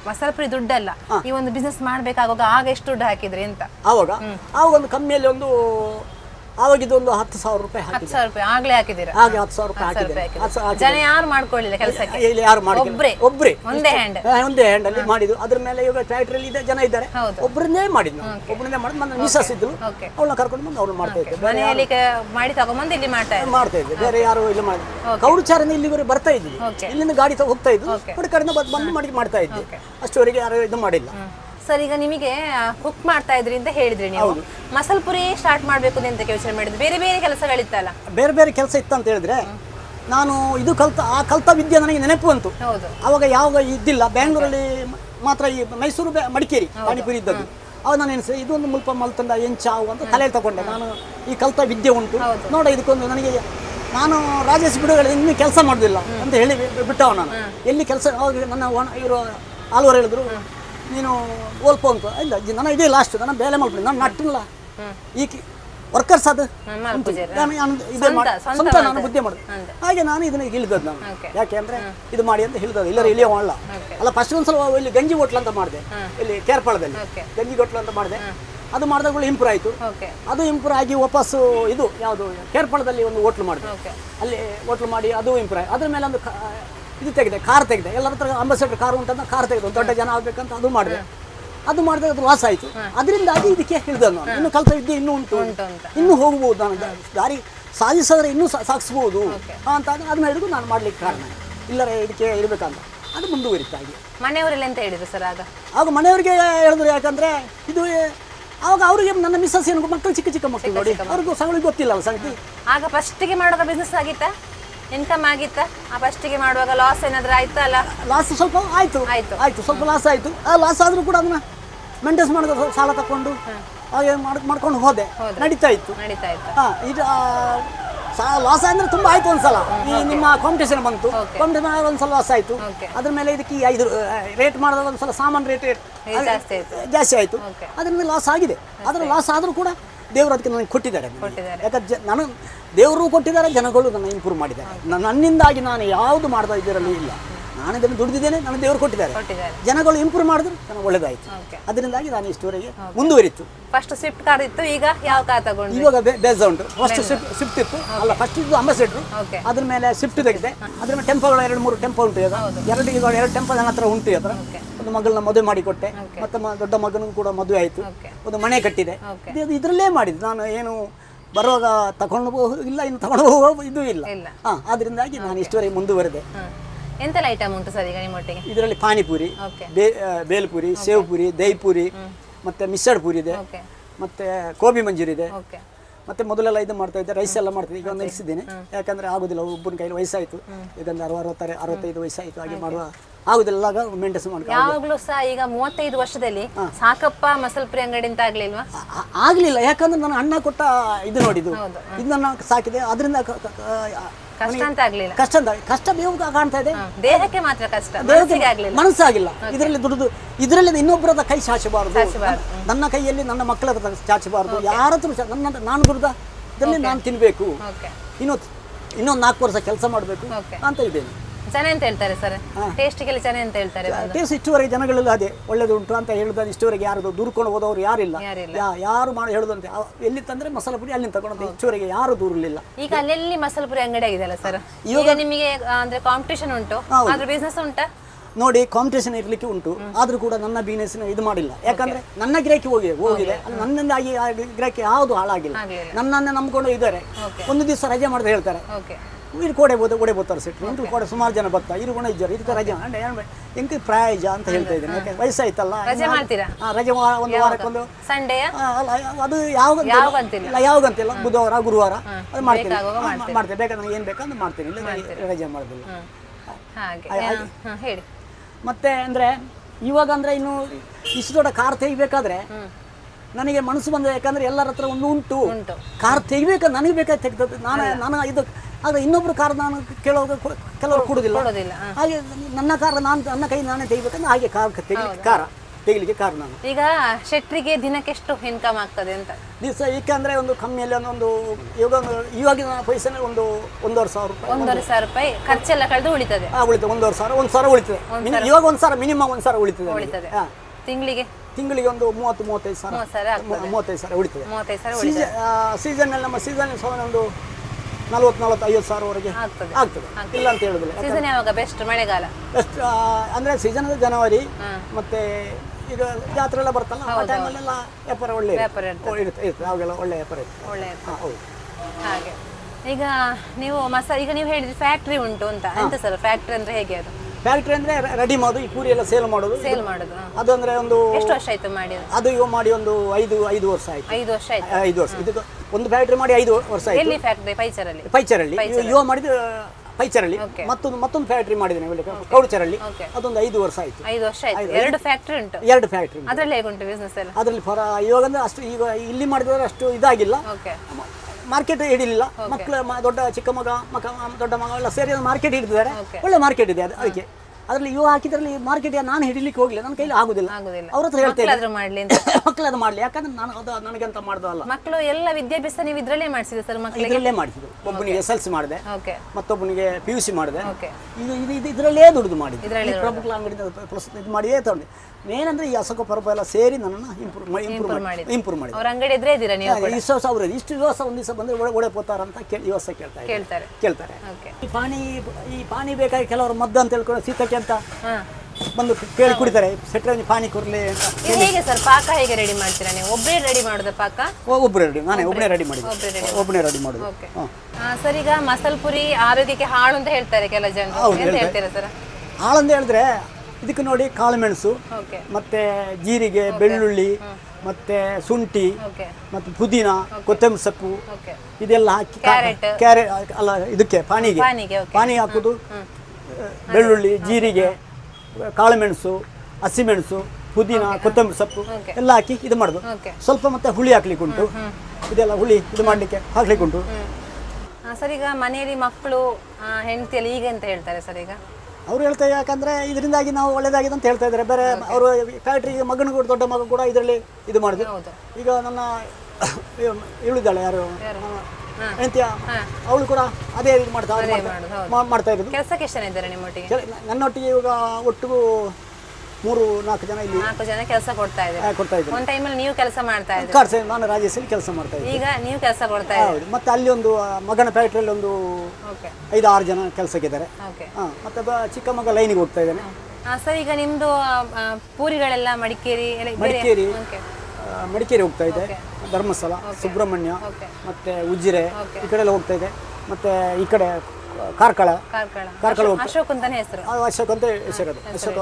ಮಸಾಲೆ ಪುರಿ ದುಡ್ಡಲ್ಲ. ಈ ಒಂದು ಬಿಸ್ನೆಸ್ ಮಾಡ್ಬೇಕಾಗುವಾಗ ಆಗ ಎಷ್ಟು ದುಡ್ಡು ಹಾಕಿದ್ರಿ ಅಂತ. ಆವಾಗ? ಆವಾಗ ಒಂದು ಕಮ್ಮಿಯಲ್ಲಿ ಒಂದು ಆವಾಗ ಇದೊಂದು ಹತ್ತು ಸಾವಿರ ರೂಪಾಯಿ ಹತ್ತು ಹಾಕಿದೆ ಸಾವಿರ ರೂಪಾಯಿ ಆಗ್ಲೇ ಹಾಕಿದ್ದೀರಾ? ಹಾಗೆ ಹತ್ತು ಸಾವಿರ ರೂಪಾಯಿ ಹತ್ತು ಹಾಕಿದೆ ರೂಪಾಯಿ ಹತ್ತು ಸಾವಿರ ಹಾಕಿದ್ದೀರಾ. ಜನ ಯಾರು ಮಾಡ್ಕೊಳ್ಳಿಲ್ಲ ಕೆಲಸಕ್ಕೆ? ಇಲ್ಲಿ ಯಾರು ಮಾಡಿ ಒಬ್ರೇ? ಒಬ್ರೇ. ಒಂದೇ ಹ್ಯಾಂಡ್ ಹಾ, ಒಂದೇ ಹ್ಯಾಂಡ್ ಅಲ್ಲಿ ಮಾಡಿದ್ದು. ಅದ್ರ ಮೇಲೆ ಇವಾಗ ಟ್ರ್ಯಾಕ್ಟರ್ ಅಲ್ಲಿ ಇದೆ ಜನ ಇದ್ದಾರೆ. ಒಬ್ರನ್ನೇ ಒಬ್ಬರನ್ನೇ ಒಬ್ರನ್ನೇ ನಾವು ಒಬ್ಬರನ್ನೇ ಮಾಡಿ ನನ್ನ ಮಿಸಸ್ ಇದ್ರು Okay. ಅವಳನ್ನ ಕರ್ಕೊಂಡು ಬಂದು ಅವ್ರು ಮಾಡ್ತಾ ಇದ್ದೆ. ಬೇರೆ ಮನೆಯಲ್ಲಿ ಕ- ಮಾಡಿ ತಗೊಂಬಂದು ಇಲ್ಲಿ ಮಾಡ್ತಾ ಇದ್ದಾರೆ ಮಾಡ್ತಾ ಇದ್ದೆ. ಬೇರೆ ಯಾರು ಇಲ್ಲ ಮಾಡಿ ಕೌಡುಚಾರನ ಇಲ್ಲಿವರೆಗೆ ಬರ್ತಾ ಇದ್ವಿ. Okay. ಇಲ್ಲಿಂದ ಗಾಡಿ ತ- ಹೋಗ್ತಾ ಇದ್ದು Okay. ಕಡೆ ಕಡೆಯಿಂದ ಬಂದು ಮಾಡಿ ಮಾಡ್ತಾ ಇದ್ವಿ. ಅಷ್ಟುವರೆಗೆ ಯಾರು ಇದು ಮಾಡಿಲ್ಲ. ಸರ್ ಈಗ ನಿಮಗೆ ಕುಕ್ ಮಾಡ್ತಾ ಇದ್ರಿ ಅಂತ ಹೇಳಿದ್ರಿ ನೀವು. ಮಸಾಲ ಪುರಿ ಸ್ಟಾರ್ಟ್ ಮಾಡಬೇಕು ಅಂತ ಯೋಚನೆ ಮಾಡಿದ್ರಿ? ಬೇರೆ ಬೇರೆ ಕೆಲಸಗಳಿತ್ತಲ್ಲ ಬೇರೆ ಬೇರೆ ಕೆಲಸ ಇತ್ತು ಅಂತ ಹೇಳಿದ್ರೆ ನಾನು ಇದು ಕಲ್ತ ಆ ಕಲ್ತ ವಿದ್ಯೆ ನನಗೆ ನೆನಪು ಬಂತು. ಹೌದು. ಆವಾಗ ಯಾವಾಗ ಇದ್ದಿಲ್ಲ. ಬ್ಯಾಂಗ್ಳೂರಲ್ಲಿ ಮಾತ್ರ ಈ ಮೈಸೂರು ಮಡಿಕೇರಿ ಪಾನಿಪುರಿ ಇದ್ದದ್ದು. ಅವಾಗ ನಾನು ಎನಿಸಿದೆ ಇದೊಂದು ಮುಲ್ಪ ಮಲ್ತಂಡ ಎಂಚಾವು ಅಂತ ತಲೆ ತಗೊಂಡೆ. ನಾನು ಈ ಕಲ್ತ ವಿದ್ಯೆ ಉಂಟು. ನೋಡ ಇದಕ್ಕೊಂದು ನನಗೆ ನಾನು ರಾಜೇಶ್ ಬಿಡುಗಡೆ ಇನ್ನೂ ಕೆಲಸ ಮಾಡೋದಿಲ್ಲ ಅಂತ ಹೇಳಿ ಬಿ- ಬಿಟ್ಟವ ನಾನು. ಎಲ್ಲಿ ಕೆಲಸ ಅವಾಗ ನನ್ನ ಇವರು ಆಲ್ವರ್ ಹೇಳಿದ್ರು. ನೀನು ಓಲ್ಪ ಅಂತ. ಇಲ್ಲ ನನ್ನ ಇದೇ ಲಾಸ್ಟ್ ನನ್ನ ಬೇಲೆ ಮಾಡ್ಬಿಡಿ ನಾನು ನಟ್ಟಿಲ್ಲ. ಈ ವರ್ಕರ್ಸ್ ಅದು. ನಾನು ಇದೇ ಸ್ವಂತ- ಮಾಡಿ ಸ್ವಂತ ಸ್ವಂತ ನಾನು ಬುದ್ಧಿ ಮಾಡಿದೆ. ಹಾಗೆ ನಾನು ಇದನ್ನ ಇಳಿದದ್ದು ನಾನು. ಯಾಕೆ ಅಂದ್ರೆ ಇದು ಮಾಡಿ ಅಂತ ಹೇಳಿದದ್ದು. ಇಲ್ಲರ ಇಳಿಯೋ ಅಲ್ಲ. ಅಲ್ಲ ಫಸ್ಟ್ ಒಂದ್ಸಲ ಇಲ್ಲಿ ಗಂಜಿ ಹೋಟ್ಲ್ ಅಂತ ಮಾಡಿದೆ. ಇಲ್ಲಿ ಕೇರ್ಪಾಳದಲ್ಲಿ. ಗಂಜಿ ಹೋಟ್ಲ್ ಅಂತ ಮಾಡಿದೆ. ಅದು ಮಾಡಿದಾಗಲೂ ಇಂಪ್ರೂವ್ ಆಯಿತು. ಅದು ಇಂಪ್ರೂವ್ ಆಗಿ ವಾಪಸ್ಸು ಇದು ಯಾವುದು ಕೇರ್ಪಾಳದಲ್ಲಿ ಒಂದು ಹೋಟ್ಲ್ ಮಾಡಿದೆ. ಅಲ್ಲಿ ಹೋಟ್ಲ್ ಮಾಡಿ ಅದು ಇಂಪ್ರೂವ್ ಆಯ್ತು. ಅದ್ರ ಮೇಲೆ ಒಂದು ಇದು ತೆಗೆದೆ ಕಾರ್ ತೆಗೆದೆ. ಎಲ್ಲರ ಹತ್ರ ಅಂಬಾಸೆಡರ್ ಕಾರ್ ಉಂಟಂತ ಕಾರ್ ತೆಗೆದು ದೊಡ್ಡ ಜನ ಆಗ್ಬೇಕಂತ ಅದು ಮಾಡಿದೆ. ಅದು ಮಾಡಿದಾಗ ಅದು ಲಾಸ್ ಆಯಿತು. ಅದರಿಂದಾಗಿ ಇದಕ್ಕೆ ಹಿಡಿದ ನಾನು. ಇನ್ನು ಕಲಿತ ವಿದ್ಯೆ ಇನ್ನೂ ಉಂಟು. ಇನ್ನೂ ಹೋಗ್ಬೋದು ನಾನು. ದಾರಿ ಸಾಧಿಸಿದ್ರೆ ಇನ್ನೂ ಸಾಗಿಸ್ಬೋದು ಅಂತ ಅದನ್ನ ಹಿಡಿದು ನಾನು ಮಾಡ್ಲಿಕ್ಕೆ ಕಾರಣ ಇಲ್ಲರೇ ಇದಕ್ಕೆ ಇರಬೇಕಂತ. ಅದು ಮುಂದುವರಿತಾ ಹಾಗೆ ಮನೆಯವರೆಲ್ಲ ಎಂತ ಹೇಳಿದ್ರು ಸರ್ ಆಗ? ಆಗ ಮನೆಯವರಿಗೆ ಹೇಳಿದ್ರು ಯಾಕಂದ್ರೆ ಇದು ಆವಾಗ ಅವರಿಗೆ ನನ್ನ ಮಿಸ್ಸಸ್ ಏನು ಮಕ್ಕಳು ಚಿಕ್ಕ ಚಿಕ್ಕ ಮಕ್ಕಳು ನೋಡಿ. ಅವ್ರಿಗೂ ಸಂಗಳಿಗೆ ಗೊತ್ತಿಲ್ಲ ಸಂಗತಿ ಆಗ ಫಸ್ಟಿಗೆ ಮಾಡೋದ ಬಿಸ್ನೆಸ್ ಆಗಿತ್ತಾ? ಇನ್ಕಮ್ ಆಗಿತ್ತ ಆ ಫಸ್ಟಿಗೆ ಮಾಡುವಾಗ ಲಾಸ್ ಏನಾದ್ರೂ ಆಯ್ತಾ ಅಲ್ಲ ಲಾಸ್ ಸ್ವಲ್ಪ ಆಯ್ತು. ಆಯ್ತು. ಆಯ್ತು ಸ್ವಲ್ಪ ಲಾಸ್ ಆಯ್ತು. ಆ ಲಾಸ್ ಆದ್ರೂ ಕೂಡ ಅದನ್ನ ಮೇಂಟೈನ್ಸ್ ಮಾಡಿದ್ರು ಸಾಲ ತಕೊಂಡು ಹಾಗೆ ಮಾಡ್- ಮಾಡ್ಕೊಂಡು ಹೋದೆ. ನಡೀತಾ ಇತ್ತು. ನಡೀತಾ ಇತ್ತು. ಹಾ ಇದು ಲಾಸ್ ಅಂದ್ರೆ ತುಂಬಾ ಆಯ್ತು ಒಂದ್ಸಲ. ಈ ನಿಮ್ಮ ಕಾಂಪಿಟೇಷನ್ ಬಂತು. ಕಾಂಪಿಟೇಷನ್ ಒಂದ್ಸಲ ಲಾಸ್ ಆಯ್ತು. ಅದ್ರ ಮೇಲೆ ಇದಕ್ಕೆ ಈ ಐದು ರೇಟ್ ಮಾಡಿದಾಗ ಒಂದ್ಸಲ ಸಾಮಾನು ರೇಟ್ ಜಾಸ್ತಿ ಆಯ್ತು. ಜಾಸ್ತಿ ಆಯ್ತು. ಅದರಿಂದ ಲಾಸ್ ಆಗಿದೆ. ಅದ್ರ ಲಾಸ್ ಆದ್ರೂ ಕೂಡ ದೇವರು ಅದಕ್ಕೆ ನನಗೆ ಕೊಟ್ಟಿದ್ದಾರೆ. ಯಾಕಂದ್ರೆ ನಾನು ದೇವರು ಕೊಟ್ಟಿದ್ದಾರೆ ಜನಗಳು ನನ್ನ ಇಂಪ್ರೂವ್ ಮಾಡಿದ್ದಾರೆ. ನನ್ನ- ನನ್ನಿಂದಾಗಿ ನಾನು ಯಾವುದು ಮಾಡ್ತಾ ಇದರಲ್ಲಿ ಇಲ್ಲ. ನಾನು ಇದನ್ನು ದುಡಿದಿದ್ದೇನೆ ನನ್ನ ದೇವರು ಕೊಟ್ಟಿದ್ದಾರೆ. ಜನಗಳು ಇಂಪ್ರೂವ್ ಮಾಡಿದ್ರು ನನಗೆ ಒಳ್ಳೇದಾಯ್ತು. ಅದರಿಂದಾಗಿ ನಾನು ಇಷ್ಟುವರೆಗೆ ಮುಂದುವರಿತು. ಫಸ್ಟ್ ಸ್ವಿಫ್ಟ್ ಕಾರ್ ಇತ್ತು ಈಗ ಯಾವ ಕಾರ್ ತಗೊಂಡು ಇವಾಗ ಬೇಸ್ ಉಂಟು. ಫಸ್ಟ್ ಶಿಫ್ಟ್ ಶಿಫ್ಟ್ ಇತ್ತು. ಅಲ್ಲ ಫಸ್ಟ್ ಇದು ಅಂಬಾಸಿಡ್ರು ಅದ್ರ ಮೇಲೆ ಶಿಫ್ಟ್ ತೆಗೆದೆ. ಅದ್ರ ಮೇಲೆ ಟೆಂಪೋಗಳು ಎರಡು ಮೂರು ಟೆಂಪೋ ಉಂಟು ಈಗ. ಎರಡು ಈಗ ಎರಡು ಟೆಂಪೋ ನನ್ನ ಹತ್ರ ಉಂಟು ಅದರ ಒಂದು ಮಗಳನ್ನ ಮದುವೆ ಮಾಡಿ ಕೊಟ್ಟೆ ಮತ್ತೆ ಮ- ದೊಡ್ಡ ಮಗನೂ ಕೂಡ ಮದುವೆ ಆಯಿತು. ಒಂದು ಮನೆ ಕಟ್ಟಿದೆ. ಇದು ಇದರಲ್ಲೇ ಮಾಡಿದ್ದು. ನಾನು ಏನು ಬರುವಾಗ ತಗೊಂಡು ಹೋಗು ಇಲ್ಲ ಇನ್ನು ತಗೊಂಡು ಹೋಗೋ ಇದು ಇಲ್ಲ. ಇಲ್ಲ. ಹಾಂ ಅದರಿಂದಾಗಿ ನಾನು ಇಷ್ಟುವರೆಗೆ ಮುಂದುವರೆದೆ. ಹ್ಮ್ ಎಂತೆಲ್ಲ ಐಟಮ್ ಉಂಟು ಸರ್ ಈಗ ನಿಮ್ಮೊಟ್ಟಿಗೆ? ಇದರಲ್ಲಿ ಪಾನಿಪುರಿ ಓಕೆ ಬೇ ಆ, ಬೇಲ್ಪುರಿ ಸೇವ್ ಪುರಿ ದಹಿ ಪುರಿ ಮತ್ತೆ ಮಿಸ್ಸಡ್ ಪುರಿ ಇದೆ. ಓಕೆ ಮತ್ತೆ ಗೋಬಿ ಮಂಜೂರಿ ಇದೆ. ಓಕೆ ಮತ್ತೆ ಮೊದಲೆಲ್ಲ ಇದು ಮಾಡ್ತಾ ಇದ್ದೆ. ರೈಸ್ ಎಲ್ಲ ಮಾಡ್ತೀನಿ ಈಗ ಒಂದು ನಿಲ್ಲಿಸಿದ್ದೇನೆ ಯಾಕಂದ್ರೆ ಆಗೋದಿಲ್ಲ. ಒಬ್ಬನ ಕೈಲಿ ವಯಸ್ಸಾಯಿತು. ಇದೊಂದು ಅರವತ್ತಾರೆ ಅರವತ್ತೈದು ವಯಸ್ಸಾಯಿತು. ಹಾಗೆ ಮಾಡುವ ಆಗುದಿಲ್ಲ ಮೇಂಟೈನ್ಸ್ ಮಾಡ್ಕೊಂಡು ಯಾವಾಗ್ಲೂ ಸಹ ಈಗ ಮೂವತ್ತೈದು ವರ್ಷದಲ್ಲಿ ಸಾಕಪ್ಪ ಮಸಲ್ ಪ್ರಿ ಅಂಗಡಿ ಅಂತ ಆಗ್ಲಿಲ್ವಾ? ಆ- ಆಗ್ಲಿಲ್ಲ. ಯಾಕಂದ್ರೆ ನನ್ನ ಅಣ್ಣ ಕೊಟ್ಟ ಇದು ನೋಡಿದ್ದು. ಇದನ್ನ ಇದು ನನ್ನ ಸಾಕಿದೆ. ಅದರಿಂದ ಕಷ್ಟ ಅಂತ ಆಗ್ಲಿಲ್ಲ. ಕಷ್ಟ ಅಂತ- ಕಷ್ಟ ಬೇಗ ಕಾಣ್ತಾ ಇದೆ. ದೇಹಕ್ಕೆ ಮಾತ್ರ ಕಷ್ಟ. ದೇಹಕ್ಕೆ ಮನಸ್ಸಿಗೆ ಆಗ್ಲಿಲ್ಲ. ಮನಸ್ಸಾಗಿಲ್ಲ. ಇದರಲ್ಲಿ ದುಡಿದು ಇದರಲ್ಲಿ ಇನ್ನೊಬ್ಬರದ ಕೈ ಚಾಚಬಾರದು. ಚಾಚಬಾರ್ದು. ನನ್ನ ಕೈಯಲ್ಲಿ ನನ್ನ ಮಕ್ಕಳ ಹತ್ರ ಚಾಚಬಾರದು. ಯಾರ ಹತ್ರ ಚಾ- ನನ್ನ ನಾನು ದುಡ್ದ ಇದರಲ್ಲಿ ನಾನು ತಿನ್ಬೇಕು. ಓಕೆ ಇನ್ನೂ ಇನ್ನೊಂದು ನಾಲ್ಕು ವರ್ಷ ಕೆಲಸ ಮಾಡಬೇಕು ಅಂತ ಇದ್ದೇನೆ. ಜನ ಅಂತ ಹೇಳ್ತಾರೆ ಸರ್. ಟೇಸ್ಟಿಗೆಲ್ಲ ಚೆನ್ನಾಗಿ ಅಂತ ಹೇಳ್ತಾರೆ ಬಂದು ಟೇಸ್ಟ್ ಇಷ್ಟುವರೆಗೆ ಜನಗಳೆಲ್ಲ ಅದೇ ಒಳ್ಳೇದು ಉಂಟು ಅಂತ ಹೇಳಿದ ಇಷ್ಟುವರೆಗೆ ಯಾರು ದೂರ್ಕೊಂಡು ಹೋದವರು ಯಾರಿಲ್ಲ. ಯಾರಿಲ್ಲ. ಯಾ- ಯಾರು ಮಾಡಿ ಹೇಳುದಂತೆ. ಎಲ್ಲಿ ತಂದ್ರೆ ಮಸಾಲ ಪುಡಿ ಅಲ್ಲಿ ತಗೊಂಡಂತೆ ಇಷ್ಟುವರೆಗೆ ಯಾರು ದೂರಲಿಲ್ಲ. ಈಗ ಅಲ್ಲೆಲ್ಲಿ ಮಸಾಲ ಪುರಿ ಅಂಗಡಿ ಆಗಿದೆಯಲ್ಲ ಸರ್? ಈಗ ನಿಮಗೆ ಆ, ಅಂದ್ರೆ ಕಾಂಪಿಟೇಷನ್ ಉಂಟು. ಅದ್ರ ಬಿಸ್ನೆಸ್ ಉಂಟಾ? ನೋಡಿ ಕಾಂಪಿಟೇಷನ್ ಇರ್ಲಿಕ್ಕೆ ಉಂಟು. ಆದ್ರೂ ಕೂಡ ನನ್ನ ಬಿಸ್ನೆಸ್ ಇದು ಮಾಡಿಲ್ಲ. ಯಾಕಂದ್ರೆ ನನ್ನ ಗಿರಾಕಿ ಹೋಗಿ ಹೋಗಿದೆ. ನನ್ನಿಂದ ಆಗಿ ಆ ಗಿರಾಕಿ ಯಾವುದು ಹಾಳಾಗಿಲ್ಲ. ಆಗ್ಲಿಲ್ಲ ನಂಬಿಕೊಂಡು ನಂಬ್ಕೊಂಡು ಇದ್ದಾರೆ. ಒಂದು ದಿವಸ ರಜೆ ಮಾಡಿದ್ರೆ ಹೇಳ್ತಾರೆ. ಓಕೆ ಇರು ಕೋಡೆ ಬೋದ ಕೋಡೆ ಬೋತಾರೆ ಸಿಟ್ಟು ಇಂಟು ಕೋಡೆ ಸುಮಾರು ಜನ ಬರ್ತಾ ಇರು ಗುಣ ಇದ್ದಾರೆ ಇದಕ್ಕೆ ರಜೆ. ಎಂಕ ಪ್ರಾಯಜ ಅಂತ ಹೇಳ್ತಾ ಇದ್ದೇನೆ. ಯಾಕೆ ವಯಸ್ಸಾಯ್ತಲ್ಲ? ರಜೆ ಮಾಡ್ತೀರಾ? ರಜೆ ಒಂದು ವಾರಕ್ಕೊಂದು. ಸಂಡೇ ಅದು ಯಾವಾಗ ಇಲ್ಲ ಯಾವಾಗಂತಿಲ್ಲ? ಬುಧವಾರ ಗುರುವಾರ. ಅದು ಮಾಡ್ತೀನಿ. ಮಾಡ್ತೀನಿ. ಬೇಕಾದ್ರೆ ನನಗೆ ಏನು ಬೇಕಂದ್ರೆ ಮಾಡ್ತೀನಿ. ಇಲ್ಲ ರಜೆ ಮಾಡೋದಿಲ್ಲ. ಹೇಳಿ. ಮತ್ತೆ ಅಂದ್ರೆ ಇವಾಗ ಅಂದ್ರೆ ಇನ್ನು ಇಷ್ಟು ದೊಡ್ಡ ಕಾರ್ ತೆಗಿಬೇಕಾದ್ರೆ ನನಗೆ ಮನಸ್ಸು ಬಂದ ಯಾಕಂದ್ರೆ ಎಲ್ಲರ ಹತ್ರ ಒಂದು ಉಂಟು. ಉಂಟು. ಕಾರ್ ತೆಗಿಬೇಕು ನನಗೆ ಬೇಕಾಗಿ ತೆಗ್ದದ್ದು ನಾನು ನಾನು ಇದು ಆದ್ರೆ ಇನ್ನೊಬ್ರು ಕಾರ್ ನಾನು ಕೇಳೋದು ಕೊ- ಕೆಲವರು ಕೊಡುದಿಲ್ಲ. ಹಾ. ಹಾಗೆ ನನ್ನ ಕಾರ್ ನಾನು ನನ್ನ ಕೈ ನಾನೇ ತೆಗಿಬೇಕಂದ್ರೆ ಹಾಗೆ ಕಾರ್ ತೆಗಿಲಿಕ್ಕೆ ಕಾರ ತೆಗಿಲಿಕ್ಕೆ ಕಾರ್ ನಾನು. ಈಗ ಶೆಟ್ರಿಗೆ ದಿನಕ್ಕೆ ಎಷ್ಟು ಇನ್ಕಮ್ ಆಗ್ತದೆ ಅಂತ? ದಿವಸ ಏಕೆಂದ್ರೆ ಒಂದು ಕಮ್ಮಿಯಲ್ಲಿ ಒಂದು ಇವಾಗ ಇವಾಗಿನ ಪೈಸೆ ಒಂದು ಒಂದೂವರೆ ಸಾವಿರ ರೂಪಾಯಿ. ಒಂದೂವರೆ ಸಾವಿರ ರೂಪಾಯಿ ಖರ್ಚೆಲ್ಲ ಕಳೆದು ಉಳಿತದೆ. ಆ, ಉಳಿತದೆ. ಒಂದೂವರೆ ಸಾವಿರ ಒಂದು ಸಾವಿರ ಉಳಿತದೆ. ಇವಾಗ ಒಂದು ಸಾವಿರ ಮಿನಿಮಮ್ ಒಂದು ಸಾವಿರ ಉಳಿತದೆ ಉಳಿತದೆ. ತಿಂಗಳಿಗೆ? ತಿಂಗಳಿಗೆ ಒಂದು ಮೂವತ್ತು ಮೂವತ್ತೈದು ಸಾವಿರ. ಮೂವತ್ತು ಸಾವಿರ ಮೂವತ್ತೈದು ಸಾವಿರ ಉಳಿತದೆ. ಮೂವತ್ತೈದು ಸಾವಿರ ಸೀಸನ್ನಲ್ಲಿ ನಮ್ಮ ಸೀಸನ್ ಒಂದು ನಲ್ವತ್ತು ನಲ್ವತ್ತು ಐವತ್ತು ಸಾವಿರವರೆಗೆ ಆಗ್ತದೆ. ಆಗ್ತದೆ. ಇಲ್ಲ ಅಂತ ಹೇಳುದಿಲ್ಲ. ಸೀಸನ್ ಯಾವಾಗ? ಬೆಸ್ಟ್ ಮಳೆಗಾಲ? ಬೆಸ್ಟ್ ಅಂದರೆ ಸೀಸನ್ ಜನವರಿ ಮತ್ತೆ ಈಗ ಜಾತ್ರೆ ಎಲ್ಲ ಬರ್ತಲ್ಲ ಆ ಟೈಮಲ್ಲೆಲ್ಲ ವ್ಯಾಪಾರ ಒಳ್ಳೆ ವ್ಯಾಪಾರ. ಇರುತ್ತೆ. ಇರುತ್ತೆ ಅವಾಗೆಲ್ಲ ಒಳ್ಳೆ ವ್ಯಾಪಾರ ಇರುತ್ತೆ. ಒಳ್ಳೆ ಹೌದು. ಹಾಗೆ. ಈಗ ನೀವು ಮಸಾಲ ಈಗ ನೀವು ಹೇಳಿದ್ರಿ ಫ್ಯಾಕ್ಟ್ರಿ ಉಂಟು ಅಂತ. ಎಂತ ಸರ್ ಫ್ಯಾಕ್ಟ್ರಿ ಅಂದ್ರೆ ಹೇಗೆ ಅದು? ಫ್ಯಾಕ್ಟ್ರಿ ಅಂದ್ರೆ ರೆಡಿ ಮಾಡೋದು ಈ ಪೂರಿ ಎಲ್ಲ ಸೇಲ್ ಮಾಡೋದು. ಸೇಲ್ ಮಾಡೋದು. ಅದು ಅಂದರೆ ಒಂದು ಎಷ್ಟು ವರ್ಷ ಆಯ್ತು ಮಾಡಿ ಅದು? ಈಗ ಮಾಡಿ ಒಂದು ಐದು ಐದು ವರ್ಷ ಆಯ್ತು. ಐದು ವರ್ಷ ಆಯ್ತು. ಐದು ವರ್ಷ. ಇದು ಒಂದು ಫ್ಯಾಕ್ಟ್ರಿ ಮಾಡಿ ಐದು ವರ್ಷ ಆಯ್ತು. ಎಲ್ಲಿ ಫ್ಯಾಕ್ಟ್ರಿ ಪೈಚರಲ್ಲಿ? ಪೈಚರಲ್ಲಿ. ಯುವ ಮಾಡಿದ ಪೈಚರಲ್ಲಿ. ಮತ್ತೊಂದು ಮತ್ತೊಂದು ಫ್ಯಾಕ್ಟ್ರಿ ಮಾಡಿದ್ದೇನೆ ಕೌಡ್ಚರಲ್ಲಿ. ಅದೊಂದು ಐದು ವರ್ಷ ಆಯ್ತು. ಐದು ವರ್ಷ ಆಯ್ತು. ಎರಡು ಫ್ಯಾಕ್ಟ್ರಿ ಉಂಟು? ಎರಡು ಫ್ಯಾಕ್ಟ್ರಿ ಅದರಲ್ಲಿ ಹೇಗುಂಟು ಬಿಸ್ನೆಸ್ ಎಲ್ಲ? ಅದರಲ್ಲಿ ಫರ ಇವಾಗ ಅಂದ್ರೆ ಅಷ್ಟು ಈಗ ಇಲ್ಲಿ ಮಾಡಿದ್ರೆ ಅಷ್ಟು ಇದಾಗಿಲ್ಲ. Okay market ಹಿಡಿಲಿಲ್ಲ. ಮಕ್ಕಳು ದೊಡ್ಡ ಚಿಕ್ಕ ಮಗ ಮಗ ದೊಡ್ಡ ಮಗ ಎಲ್ಲ ಸೇರಿ ಮಾರ್ಕೆಟ್ ಹಿಡಿದಿದ್ದಾರೆ. ಒಳ್ಳೆ ಮಾರ್ಕೆಟ್ ಇದೆ ಅದು ಅದಕ್ಕೆ. ಅದರಲ್ಲಿ ಇವು ಹಾಕಿದ್ರಲ್ಲಿ ಮಾರ್ಕೆಟ್ ನಾನು ಹಿಡಿಲಿಕ್ಕೆ ಹೋಗ್ಲಿಲ್ಲ. ನನ್ನ ಕೈಲಿ ಆಗುದಿಲ್ಲ. ಅವ್ರ ಹತ್ರ ಹೇಳ್ತೇನೆ ಮಾಡ್ಲಿ ಅಂತ. ಮಕ್ಕಳು ಅದು ಮಾಡಲಿ. ಯಾಕಂದ್ರೆ ನಾನು ಅದು ನನಗೆ ಅಂತ ಮಾಡ್ದಲ್ಲ ಮಕ್ಕಳು ಎಲ್ಲ ವಿದ್ಯಾಭ್ಯಾಸ ನೀವು ಇದ್ರಲ್ಲೇ ಮಾಡಿಸಿದೆ ಸರ್ ಮಕ್ಕಳು ಇದರಲ್ಲೇ ಮಾಡಿಸಿದ್ರು ಒಬ್ಬನಿಗೆ ಎಸ್ ಎಲ್ ಸಿ ಮಾಡಿದೆ ಮತ್ತೊಬ್ಬನಿಗೆ ಪಿ ಯು ಸಿ ಮಾಡಿದೆ. ಇದು ಇದು ಇದು ಇದರಲ್ಲೇ ದುಡಿದು ಈ ಪ್ರಮುಖ ಅಂಗಡಿ ಪ್ಲಸ್ ಇದು ಮಾಡಿಯೇ ತಗೊಂಡೆ. ಏನಂದ್ರೆ ಈ ಅಸಕ ಪರ್ವ ಎಲ್ಲ ಸೇರಿ ನನ್ನನ್ನು ಇಂಪ್ರೂವ್ ಇಂಪ್ರೂವ್ ಮಾಡಿ ಇಂಪ್ರೂವ್ ಮಾಡಿ ಅವ್ರ ಅಂಗಡಿ ಎದುರೇ ಇದ್ದೀರಾ ನೀವು ಇಷ್ಟು ದಿವಸ ಅವ್ರು ಇಷ್ಟು ದಿವಸ ಒಂದು ದಿವಸ ಬಂದ್ರೆ ಪೋತಾರ ಅಂತ ಕೇಳಿ ಈ ವರ್ಷ ಕೇಳ್ತಾ ಕೇಳ್ತಾರೆ. ಕೇಳ್ತಾರೆ. ಈ ಪಾನಿ ಈ ಪಾನಿ ಬೇಕಾಗಿ ಕೆಲವರು ಮದ್ದು ಅಂತ ಹೇಳ್ಕೊಂಡು ಸೀತಕ್ಕೆ ಅಂತ ಬಂದು ಕೇಳಿ ಕುಡಿತಾರೆ. ಸೆಟ್ರೆ ಪಾನಿ ಕೊರ್ಲಿ ಅಂತ ಹೇಗೆ ಸರ್? ಪಾಕ ಹೇಗೆ ರೆಡಿ ಮಾಡ್ತೀರಾ ನೀವು? ಒಬ್ಬರೇ ರೆಡಿ ಮಾಡೋದ ಪಾಕ? ಒಬ್ಬರೇ ರೆಡಿ ನಾನೇ ಒಬ್ಬನೇ ರೆಡಿ ಮಾಡಿದ್ದೆ. ಒಬ್ಬನೇ ರೆಡಿ ಮಾಡೋದು ಸರ್ ಈಗ ಮಸಾಲ ಪುರಿ ಆರೋಗ್ಯಕ್ಕೆ ಹಾಳು ಅಂತ ಹೇಳ್ತಾರೆ ಕೆಲ ಜನ ಹೇಳ್ತೀರಾ ಸರ್? ಅಂತ ಹೇಳಿದ್ರೆ ಇದಕ್ಕೆ ನೋಡಿ ಕಾಳುಮೆಣಸು ಮತ್ತೆ ಜೀರಿಗೆ ಬೆಳ್ಳುಳ್ಳಿ ಮತ್ತೆ ಶುಂಠಿ ಮತ್ತೆ ಪುದೀನ ಕೊತ್ತಂಬರಿ ಸೊಪ್ಪು ಇದೆಲ್ಲ ಹಾಕಿ ಕ್ಯಾರೆಟ್. ಅಲ್ಲ ಇದಕ್ಕೆ ಪಾನಿಗೆ. ಪಾನಿ ಹಾಕೋದು. ಬೆಳ್ಳುಳ್ಳಿ ಜೀರಿಗೆ ಕಾಳುಮೆಣಸು ಹಸಿಮೆಣಸು ಪುದೀನ ಕೊತ್ತಂಬರಿ ಸೊಪ್ಪು. ಎಲ್ಲ ಹಾಕಿ ಇದು ಮಾಡೋದು. ಸ್ವಲ್ಪ ಮತ್ತೆ ಹುಳಿ ಹಾಕ್ಲಿಕ್ಕೆ ಉಂಟು ಇದೆಲ್ಲ ಹುಳಿ ಇದು ಮಾಡಲಿಕ್ಕೆ ಹಾಕ್ಲಿಕ್ಕೆ ಉಂಟು ಸರ್ ಈಗ ಮನೆಯಲ್ಲಿ ಮಕ್ಕಳು ಹೆಂಡತಿಯಲ್ಲಿ ಈಗ ಅಂತ ಹೇಳ್ತಾರೆ ಸರ್ ಈಗ? ಅವ್ರು ಹೇಳ್ತಾ ಯಾಕಂದ್ರೆ ಇದರಿಂದಾಗಿ ನಾವು ಒಳ್ಳೇದಾಗಿದೆ ಅಂತ ಹೇಳ್ತಾ ಇದ್ದಾರೆ. ಬೇರೆ ಅವರು ಫ್ಯಾಕ್ಟ್ರಿ ಮಗನ ಕೂಡ ದೊಡ್ಡ ಮಗ ಕೂಡ ಇದರಲ್ಲಿ ಇದು ಮಾಡಿದ್ರು. ಈಗ ನನ್ನ ಇಳಿದಾಳೆ ಯಾರು? ಹೆಂಡತಿಯ ಅವಳು ಕೂಡ ಅದೇ ಇದು ಮಾಡ್ತಾ ಮಾಡ್ತಾ- ಇರೋದು. ಕೆಲಸಕ್ಕೆ ಎಷ್ಟು ಜನ ಇದ್ದಾರೆ ನಿಮ್ಮೊಟ್ಟಿಗೆ? ಕೆಲ- ನನ್ನೊಟ್ಟಿಗೆ ಇವಾಗ ಒಟ್ಟು ಮೂರು ನಾಲ್ಕು ಜನ ಇಲ್ಲಿ ನಾಲ್ಕು ಜನ ಕೆಲಸ ಕೊಡ್ತಾ ಇದ್ದಾರೆ ಆ, ಕೊಡ್ತಾ ಇದ್ದಾರೆ ಒಂದ್ ಟೈಮಲ್ಲಿ ನೀವು ಕೆಲಸ ಮಾಡ್ತಾ ಇದ್ದೀರಾ. ಕಾರ್ಡ್ಸ್ ನಾನು ರಾಜೇಶಲ್ಲಿ ಕೆಲಸ ಮಾಡ್ತಾ ಇದ್ದೀನಿ. ಈಗ ನೀವು ಕೆಲಸ ಕೊಡ್ತಾ ಇದ್ದೀರಿ. ಹೌದು ಮತ್ತೆ ಅಲ್ಲಿ ಒಂದು ಮಗನ ಫ್ಯಾಕ್ಟ್ರಿಯಲ್ಲಿ ಒಂದು ಓಕೆ ಐದು ಆರು ಜನ ಕೆಲಸಕ್ಕಿದ್ದಾರೆ ಮತ್ತೆ ಚಿಕ್ಕ ಮಗ ಲೈನಿಗೆ ಹೋಗ್ತಾ ಇದ್ದಾನೆ. ಸರ್ ಈಗ ಆ, ಪೂರಿಗಳೆಲ್ಲ ಮಡಿಕೇರಿ ಮಡಿಕೇರಿ ಮಡಿಕೇರಿ ಹೋಗ್ತಾ ಇದೆ. ಧರ್ಮಸ್ಥಳ ಸುಬ್ರಹ್ಮಣ್ಯ ಮತ್ತೆ ಉಜಿರೆ. ಈ ಕಡೆ ಎಲ್ಲ ಹೋಗ್ತಾ ಇದೆ. ಮತ್ತೆ ಈ ಕಡೆ ಕಾರ್ಕಳ. ಕಾರ್ಕಳ. ಕಾರ್ಕಳ ಅಶೋಕ್- ಅಶೋಕ್ ಅಂತಾನೆ ಹೆಸರು. ಅದು ಅಶೋಕ್ ಅಂತ ಹೆಸರದು. ಅಶೋಕ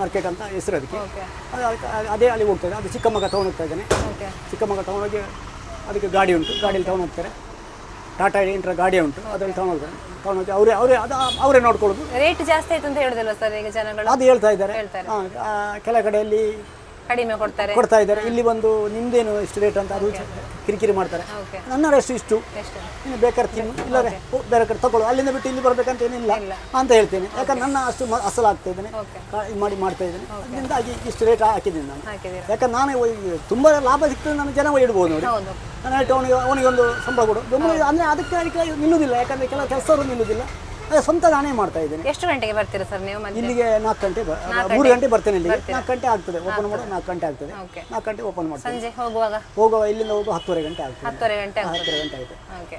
ಮಾರ್ಕೆಟ್ ಅಂತ ಹೆಸರು ಅದಕ್ಕೆ. ಓಕೆ. ಅದು ಅದಕ್ಕೆ- ಅದೇ ಅಲ್ಲಿ ಹೋಗ್ತದೆ. ಅದು ಚಿಕ್ಕಮಗ ತಗೊಂಡು ಹೋಗ್ತಾ ಇದ್ದಾನೆ. ಓಕೆ. ಚಿಕ್ಕಮಗ ತಗೊಂಡೋಗಿ ಅದಕ್ಕೆ ಗಾಡಿ ಉಂಟು. ಗಾಡಿಯಲ್ಲಿ ತಗೊಂಡು ಹೋಗ್ತಾರೆ. ಟಾಟಾ ಇಂಟ್ರ ಗಾಡಿ ಉಂಟು. ಅದರಲ್ಲಿ ತಗೊಂಡು ಹೋಗ್ತಾರೆ. ತಗೊಂಡೋಗಿ ಅವರೇ ಅವರೇ ಅದು ಅವರೇ ನೋಡ್ಕೊಳ್ಳೋದು. ರೇಟ್ ಜಾಸ್ತಿ ಆಯ್ತು ಅಂತ ಹೇಳುದಿಲ್ಲ ಸರ್ ಈಗ ಜನಗಳು? ಅದು ಹೇಳ್ತಾ ಇದ್ದಾರೆ. ಹೇಳ್ತಾರೆ. ಹಾಂ, ಆ, ಕೆಲ ಕಡೆಯಲ್ಲಿ ಕಡಿಮೆ ಕೊಡ್ತಾರೆ. ಕೊಡ್ತಾ ಇದ್ದಾರೆ. ಇಲ್ಲಿ ಬಂದು ನಿಮ್ದೇನು ಎಷ್ಟು ರೇಟ್ ಅಂತ ಅದು ಕಿರಿಕಿರಿ ಮಾಡ್ತಾರೆ. ನನ್ನ ರೆಸ್ಟ್ ಇಷ್ಟು. ನೀನು ಬೇಕಾದ್ರೆ ತಿನ್ನು. ಇಲ್ಲ ಬೇರೆ ಕಡೆ ತಗೊಳ್ಳು ಅಲ್ಲಿಂದ ಬಿಟ್ಟು ಇಲ್ಲಿ ಬರಬೇಕಂತ ಏನಿಲ್ಲ ಅಂತ ಹೇಳ್ತೇನೆ. ಯಾಕಂದ್ರೆ ನನ್ನ ಅಷ್ಟು ಅಸಲು ಆಗ್ತಾ ಇದ್ದೇನೆ. ಇದು ಮಾಡಿ ಮಾಡ್ತಾ ಇದ್ದೇನೆ. ಅದರಿಂದಾಗಿ ಇಷ್ಟು ರೇಟ್ ಹಾಕಿದ್ದೀನಿ ನಾನು. ಯಾಕಂದ್ರೆ ನಾನೇ ತುಂಬ ಲಾಭ ಸಿಗ್ತದೆ ನಾನು ಜನ ಇಡ್ಬೋದು ನೋಡಿ. ನಾನು ಅವನಿಗೆ ಅವನಿಗೆ ಒಂದು ಸಂಬಳ ಕೊಡು. ಅಂದರೆ ಅದಕ್ಕೆ ಅದಕ್ಕೆ ನಿಲ್ಲುವುದಿಲ್ಲ. ಯಾಕಂದರೆ ಕೆಲವು ಕೆಲಸವರು ನಿಲ್ಲುವುದಿಲ್ಲ. ಅದೇ ಸ್ವಂತ ನಾನೇ ಮಾಡ್ತಾ ಇದ್ದೀನಿ. ಎಷ್ಟು ಗಂಟೆಗೆ ಬರ್ತೀರಾ ಸರ್ ನೀವು ಇಲ್ಲಿಗೆ ನಾಲ್ಕು ಗಂಟೆ ಬ- ಮೂರು ಗಂಟೆ ಬರ್ತೇನೆ ಇಲ್ಲಿಗೆ. ನಾಲ್ಕು ಗಂಟೆ ಆಗ್ತದೆ. ಓಪನ್ ಮಾಡೋದು ನಾಲ್ಕು ಗಂಟೆ ಆಗ್ತದೆ. ನಾಲ್ಕು ಗಂಟೆ ಓಪನ್ ಮಾಡ್ತೇನೆ. ಸಂಜೆ ಹೋಗುವಾಗ? ಹೋಗುವ ಇಲ್ಲಿಂದ ಹೋಗುವ ಹತ್ತುವರೆ ಗಂಟೆ ಆಗ್ತದೆ. ಹತ್ತುವರೆ ಗಂಟೆ ಹತ್ತುವರೆ ಗಂಟೆ ಆಗುತ್ತೆ ಓಕೆ.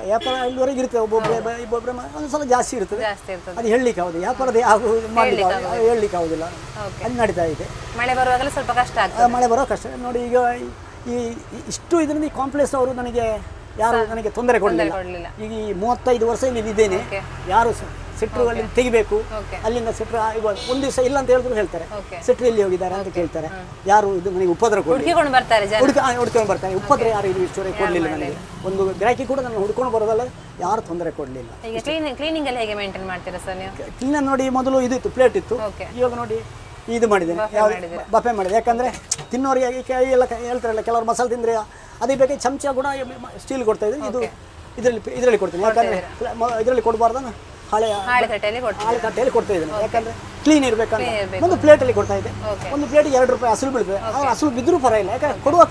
ಆ, ವ್ಯಾಪಾರ ಇಲ್ಲಿವರೆಗೆ ಇರ್ತದೆ. ಒಬ್ಬೊಬ್ಬರೇ ಬ- ಇಬ್ಬೊಬ್ಬರೇ ಮ- ಒಂದು ಸಲ ಜಾಸ್ತಿ ಇರ್ತದೆ. ಜಾಸ್ತಿ ಇರ್ತದೆ. ಅದು ಹೇಳಲಿಕ್ಕೆ ಆಗುದು ವ್ಯಾಪಾರದ ಯಾವ ಮಾಡಲಿಕ್ಕೆ ಹೇಳಲಿಕ್ಕೆ ಆಗುದಿಲ್ಲ. ಓಕೆ. ಅದು ನಡೀತಾ ಇದೆ. ಮಳೆ ಬರುವಾಗಲೂ ಸ್ವಲ್ಪ ಕಷ್ಟ ಆ, ಆಗ್ತದೆ ಮಳೆ ಬರೋ ಕಷ್ಟ. ನೋಡಿ ಈಗ ಈ ಈ- ಇಷ್ಟು ಇದರಿಂದ ಈ ಕಾಂಪ್ಲೆಕ್ಸ್ ಅವರು ನನಗೆ ಯಾರು ನನಗೆ ತೊಂದರೆ ಕೊಡಲಿಲ್ಲ. ಈಗ ಈ ಮೂವತ್ತೈದು ವರ್ಷ ಇಲ್ಲಿ ಇದ್ದೇನೆ ಯಾರು ಸಿಟ್ರು ಅಲ್ಲಿ ತೆಗಿಬೇಕು. ಅಲ್ಲಿಂದ ಸಿಟ್ರು ಒಂದು ದಿವಸ ಇಲ್ಲ ಅಂತ ಹೇಳಿದ್ರು ಹೇಳ್ತಾರೆ. ಸಿಟ್ರು ಇಲ್ಲಿ ಹೋಗಿದ್ದಾರೆ ಅಂತ ಕೇಳ್ತಾರೆ. ಯಾರು ಇದು ನನಗೆ ಉಪದ್ರ ಹುಡುಕಿಕೊಂಡು ಬರ್ತಾರೆ ಹುಡ್ಕೊಂಡು ಬರ್ತಾರೆ. ಉಪದ್ರ ಯಾರು ಇದು ಇಷ್ಟುವರೆಗೆ ಕೊಡಲಿಲ್ಲ ನನಗೆ. ಒಂದು ಗಿರಾಕಿ ಕೂಡ ನಾನು ಹುಡ್ಕೊಂಡು ಬರೋದಲ್ಲ ಯಾರು ತೊಂದರೆ ಕೊಡಲಿಲ್ಲ. ಕ್ಲೀನಿಂಗ್ ಹೇಗೆ ಮೇಂಟೈನ್ ಮಾಡ್ತೀರಾ ಸರ್ ನೀವು? ಕ್ಲೀನ್ ನೋಡಿ ಮೊದಲು ಇದು ಇತ್ತು ಪ್ಲೇಟ್ ಇತ್ತು. ಇವಾಗ ನೋಡಿ ಇದು ಮಾಡಿದ್ದೇನೆ. ಬಫೆ ಮಾಡಿದೆ ಯಾಕಂದ್ರೆ ತಿನ್ನೋರಿಗೆ ಎಲ್ಲ ಹೇಳ್ತಾರಲ್ಲ ಕೆಲವರು ಮಸಾಲೆ ತಿಂದ್ರೆ ಅದೇ ಬೇಕಾಗಿ ಚಮಚ ಕೂಡ ಸ್ಟೀಲ್ ಕೊಡ್ತಾ ಇದ್ರೆ ಇದು ಇದರಲ್ಲಿ ಇದರಲ್ಲಿ ಕೊಡ್ತೀನಿ. ಯಾಕಂದ್ರೆ ಇದರಲ್ಲಿ ಕೊಡಬಾರ್ದು ಹಳೆ ಹಾಳೆ ತಟ್ಟೆಯಲ್ಲಿ ಕೊಡ್ತಾ ಇದ್ದೀನಿ. ಯಾಕಂದ್ರೆ ಕ್ಲೀನ್ ಇರಬೇಕಂತ. ಒಂದು ಪ್ಲೇಟಲ್ಲಿ ಕೊಡ್ತಾ ಇದ್ದೆ. ಒಂದು ಪ್ಲೇಟ್ ಎರಡು ರೂಪಾಯಿ ಹಸಿರು ಬೀಳ್ತದೆ ಹಸಿರು ಬಿದ್ದರೂ ಪರವಾಗಿಲ್ಲ. ಯಾಕಂದ್ರೆ ಕೊಡುವ